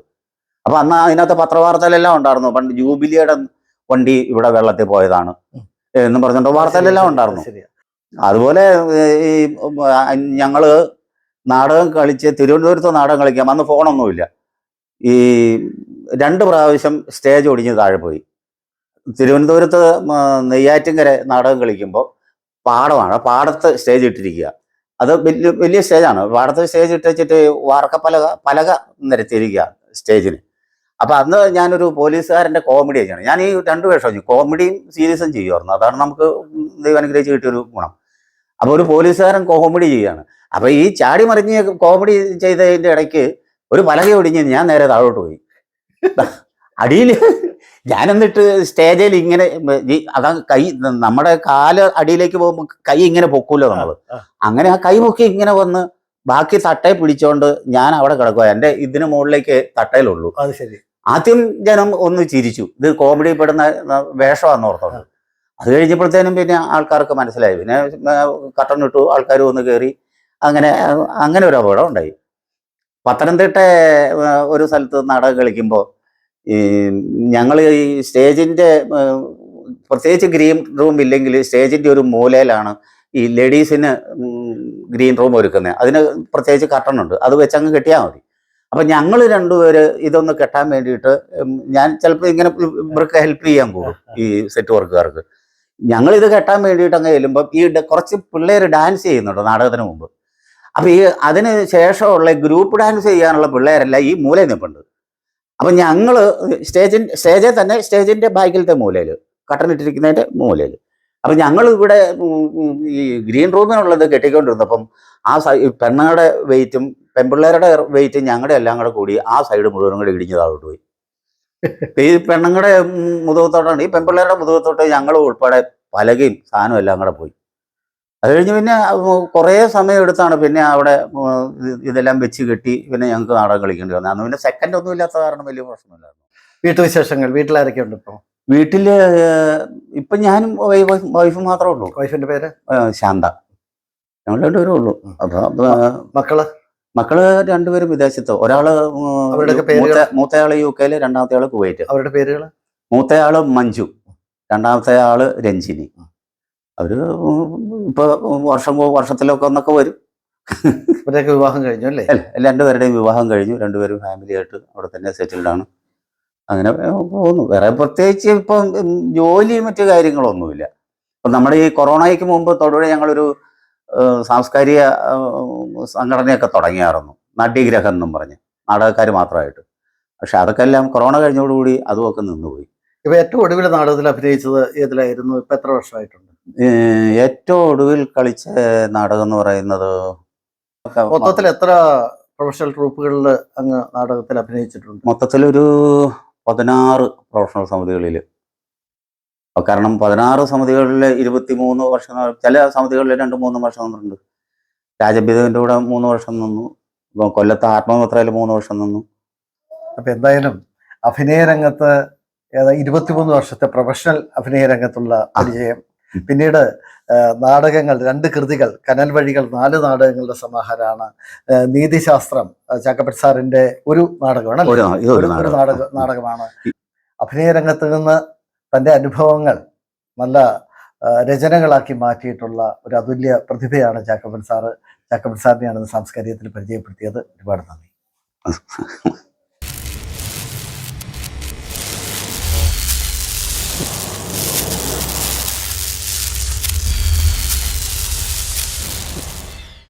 അപ്പൊ അന്ന് അതിനകത്ത് പത്രവാർത്തയിലെല്ലാം ഉണ്ടായിരുന്നു. പണ്ട് ജൂബിലിയുടെ വണ്ടി ഇവിടെ വെള്ളത്തിൽ പോയതാണ്. എന്ന് പറഞ്ഞിട്ട് വാർത്തയിലെല്ലാം ഉണ്ടായിരുന്നു. അതുപോലെ ഈ ഞങ്ങൾ നാടകം കളിച്ച് തിരുവനന്തപുരത്ത് നാടകം കളിക്കാം അന്ന് ഫോണൊന്നുമില്ല. ഈ രണ്ട് പ്രാവശ്യം സ്റ്റേജ് ഒടിഞ്ഞ് താഴെ പോയി. തിരുവനന്തപുരത്ത് നെയ്യാറ്റിങ്ങരെ നാടകം കളിക്കുമ്പോൾ പാടമാണ്. പാടത്ത് സ്റ്റേജ് ഇട്ടിരിക്കുക. അത് വലിയ വലിയ സ്റ്റേജാണ്. പാടത്ത് സ്റ്റേജ് ഇട്ട് വെച്ചിട്ട് വാർക്ക പലക പലക നിരത്തിയിരിക്കുക സ്റ്റേജിന്. അപ്പൊ അന്ന് ഞാനൊരു പോലീസുകാരന്റെ കോമഡി ചെയ്യണം ഞാൻ ഈ രണ്ട് വേഷം കോമഡിയും സീരിയസും ചെയ്യുമായിരുന്നു. അതാണ് നമുക്ക് ദൈവം അനുഗ്രഹിച്ച് കിട്ടിയൊരു ഗുണം. അപ്പൊ ഒരു പോലീസുകാരൻ കോമഡി ചെയ്യുകയാണ്. അപ്പോൾ ഈ ചാടി മറിഞ്ഞ് കോമഡി ചെയ്തതിന്റെ ഇടയ്ക്ക് ഒരു പലക ഒടിഞ്ഞ് ഞാൻ നേരെ താഴോട്ട് പോയി. അടിയിൽ ഞാൻ എന്നിട്ട് സ്റ്റേജിൽ ഇങ്ങനെ അതാ കൈ നമ്മുടെ കാൽ അടിയിലേക്ക് പോകുമ്പോൾ കൈ ഇങ്ങനെ പൊക്കൂല്ലോ നമ്മൾ അങ്ങനെ ആ കൈ പൊക്കി ഇങ്ങനെ വന്ന് ബാക്കി തട്ടയെ പിടിച്ചോണ്ട് ഞാൻ അവിടെ കിടക്കുക എന്റെ ഇതിന് മുകളിലേക്ക് തട്ടയിലുള്ളൂ ആദ്യം ജനം ഒന്ന് ചിരിച്ചു. ഇത് കോമഡി പെടുന്ന വേഷമാണെന്ന് ഓർത്തോണ്ട് അത് കഴിഞ്ഞപ്പോഴത്തേനും പിന്നെ ആൾക്കാർക്ക് മനസ്സിലായി. പിന്നെ കട്ടൺ ഇട്ടു ആൾക്കാർ വന്ന് കയറി അങ്ങനെ അങ്ങനെ ഒരു അപകടം ഉണ്ടായി. പത്തനംതിട്ട ഒരു സ്ഥലത്ത് നാടകം കളിക്കുമ്പോൾ ഈ ഞങ്ങൾ ഈ സ്റ്റേജിന്റെ പ്രത്യേകിച്ച് ഗ്രീൻ റൂം ഇല്ലെങ്കിൽ സ്റ്റേജിന്റെ ഒരു മൂലയിലാണ് ഈ ലേഡീസിന് ഗ്രീൻ റൂം ഒരുക്കുന്നത്. അതിന് പ്രത്യേകിച്ച് കട്ടൺ ഉണ്ട്. അത് വെച്ച് അങ്ങ് കെട്ടിയാൽ മതി. അപ്പം ഞങ്ങൾ രണ്ടുപേര് ഇതൊന്ന് കെട്ടാൻ വേണ്ടിയിട്ട് ഞാൻ ചിലപ്പോൾ ഇങ്ങനെ ഇവർക്ക് ഹെൽപ്പ് ചെയ്യാൻ പോകും ഈ സെറ്റ് വർക്കുകാർക്ക് ഞങ്ങൾ ഇത് കെട്ടാൻ വേണ്ടിയിട്ട് അങ്ങ് ചെല്ലുമ്പോൾ ഈ കുറച്ച് പിള്ളേർ ഡാൻസ് ചെയ്യുന്നുണ്ട് നാടകത്തിന് മുമ്പ്? അപ്പം ഈ അതിന് ശേഷമുള്ള ഗ്രൂപ്പ് ഡാൻസ് ചെയ്യാനുള്ള പിള്ളേരെല്ലാം ഈ മൂലയിൽ നിൽപ്പുണ്ട് അപ്പം ഞങ്ങൾ സ്റ്റേജിൻ സ്റ്റേജിൽ തന്നെ സ്റ്റേജിന്റെ ബാക്കിലത്തെ മൂലയിൽ കട്ടനിട്ടിരിക്കുന്നതിന്റെ മൂലയിൽ അപ്പം ഞങ്ങൾ ഇവിടെ ഈ ഗ്രീൻ റൂമിനുള്ളത് കെട്ടിക്കൊണ്ടിരുന്നപ്പം ആ സൈ പെണ്ണുങ്ങളുടെ വെയിറ്റും പെൺപിള്ളേരുടെ വെയിറ്റും ഞങ്ങളുടെ എല്ലാം കൂടെ കൂടി ആ സൈഡ് മുഴുവനും കൂടി ഇടിഞ്ഞ് പോയി. ഈ പെണ്ണുങ്ങളുടെ മുതുകത്തോട്ടാണ്. ഈ പെൺപിള്ളേരുടെ മുതുകത്തോട്ട് ഞങ്ങൾ ഉൾപ്പെടെ പലകയും സാധനവും എല്ലാം കൂടെ പോയി. അത് കഴിഞ്ഞ് പിന്നെ കുറേ സമയം എടുത്താണ് പിന്നെ അവിടെ ഇതെല്ലാം വെച്ച് കെട്ടി പിന്നെ ഞങ്ങൾക്ക് നാടകം കളിക്കേണ്ടി വന്നത്. അന്ന് പിന്നെ സെക്കൻഡ് ഒന്നും ഇല്ലാത്ത കാരണം വലിയ പ്രശ്നമില്ലായിരുന്നു. വീട്ടുവിശേഷങ്ങൾ വീട്ടിലാരൊക്കെ ഉണ്ട് ഇപ്പോൾ വീട്ടിൽ ഏഹ്, ഇപ്പൊ ഞാനും വൈഫ് മാത്രമേ ഉള്ളൂ. വൈഫിന്റെ പേര്? ശാന്ത. ഞങ്ങൾ രണ്ടുപേരും ഉള്ളൂ. അപ്പൊ, മക്കൾ? മക്കൾ രണ്ടുപേരും വിദേശത്ത്. ഒരാൾ മൂത്തയാൾ യു കെയിൽ രണ്ടാമത്തെ ആൾ കുവൈറ്റ്. അവരുടെ പേരുകൾ മൂത്തയാൾ മഞ്ജു രണ്ടാമത്തെ ആൾ രഞ്ജിനി അവർ ഇപ്പൊ വർഷം വർഷത്തിലൊക്കെ ഒന്നൊക്കെ വരും. ഇവരൊക്കെ വിവാഹം കഴിഞ്ഞു അല്ലേ? രണ്ടുപേരുടെയും വിവാഹം കഴിഞ്ഞു. രണ്ടുപേരും ഫാമിലി ആയിട്ട് അവിടെ തന്നെ സെറ്റിൽഡ് ആണ്. അങ്ങനെ പോകുന്നു. വേറെ പ്രത്യേകിച്ച് ഇപ്പം ജോലി മറ്റു കാര്യങ്ങളൊന്നുമില്ല. ഇപ്പം നമ്മുടെ ഈ കൊറോണയ്ക്ക് മുമ്പ് തൊടുപുഴ ഞങ്ങളൊരു സാംസ്കാരിക സംഘടനയൊക്കെ തുടങ്ങിയായിരുന്നു. നാട്യഗ്രഹം എന്നും പറഞ്ഞ്. നാടകക്കാർ മാത്രമായിട്ട്. പക്ഷെ അതൊക്കെ എല്ലാം കൊറോണ കഴിഞ്ഞോടുകൂടി അതുമൊക്കെ നിന്നുപോയി. ഇപ്പൊ ഏറ്റവും ഒടുവിൽ നാടകത്തിൽ അഭിനയിച്ചത് ഏതിലായിരുന്നു? ഇപ്പൊ എത്ര വർഷമായിട്ടുണ്ട്? ഏറ്റവും ഒടുവിൽ കളിച്ച നാടകം എന്ന് പറയുന്നത് മൊത്തത്തിൽ എത്ര പ്രൊഫഷണൽ ട്രൂപ്പുകളിൽ അങ്ങ് നാടകത്തിൽ അഭിനയിച്ചിട്ടുണ്ട്? മൊത്തത്തിൽ ഒരു പതിനാറ് പ്രൊഫഷണൽ സമിതികളിൽ കാരണം പതിനാറ് സമിതികളിൽ ഇരുപത്തിമൂന്ന് വർഷം ചില സമിതികളിൽ രണ്ട് മൂന്ന് വർഷം നിന്നിട്ടുണ്ട് രാജബിദുവിന്റെ കൂടെ മൂന്ന് വർഷം നിന്നു. ഇപ്പൊ കൊല്ലത്ത് ആത്മഹത്രയിൽ മൂന്ന് വർഷം നിന്നു. അപ്പൊ എന്തായാലും അഭിനയ രംഗത്ത് ഇരുപത്തിമൂന്ന് വർഷത്തെ പ്രൊഫഷണൽ അഭിനയ രംഗത്തുള്ള പരിചയം പിന്നീട് നാടകങ്ങൾ രണ്ട് കൃതികൾ കനൽ വഴികൾ നാല് നാടകങ്ങളുടെ സമാഹാരമാണ് നീതിശാസ്ത്രം ചാക്കപ്പറ്റ് സാറിന്റെ ഒരു നാടകമാണ് ഒരു നാടക. നാടകമാണ്. അഭിനയ രംഗത്ത് നിന്ന് തന്റെ അനുഭവങ്ങൾ നല്ല രചനകളാക്കി മാറ്റിയിട്ടുള്ള ഒരു അതുല്യ പ്രതിഭയാണ് ചാക്കപ്പൻ സാറ്. ചാക്കപ്പൻ സാറിനെയാണ് സാംസ്കാരികത്തിൽ പരിചയപ്പെടുത്തിയത്. ഒരുപാട് നന്ദി. [LAUGHS]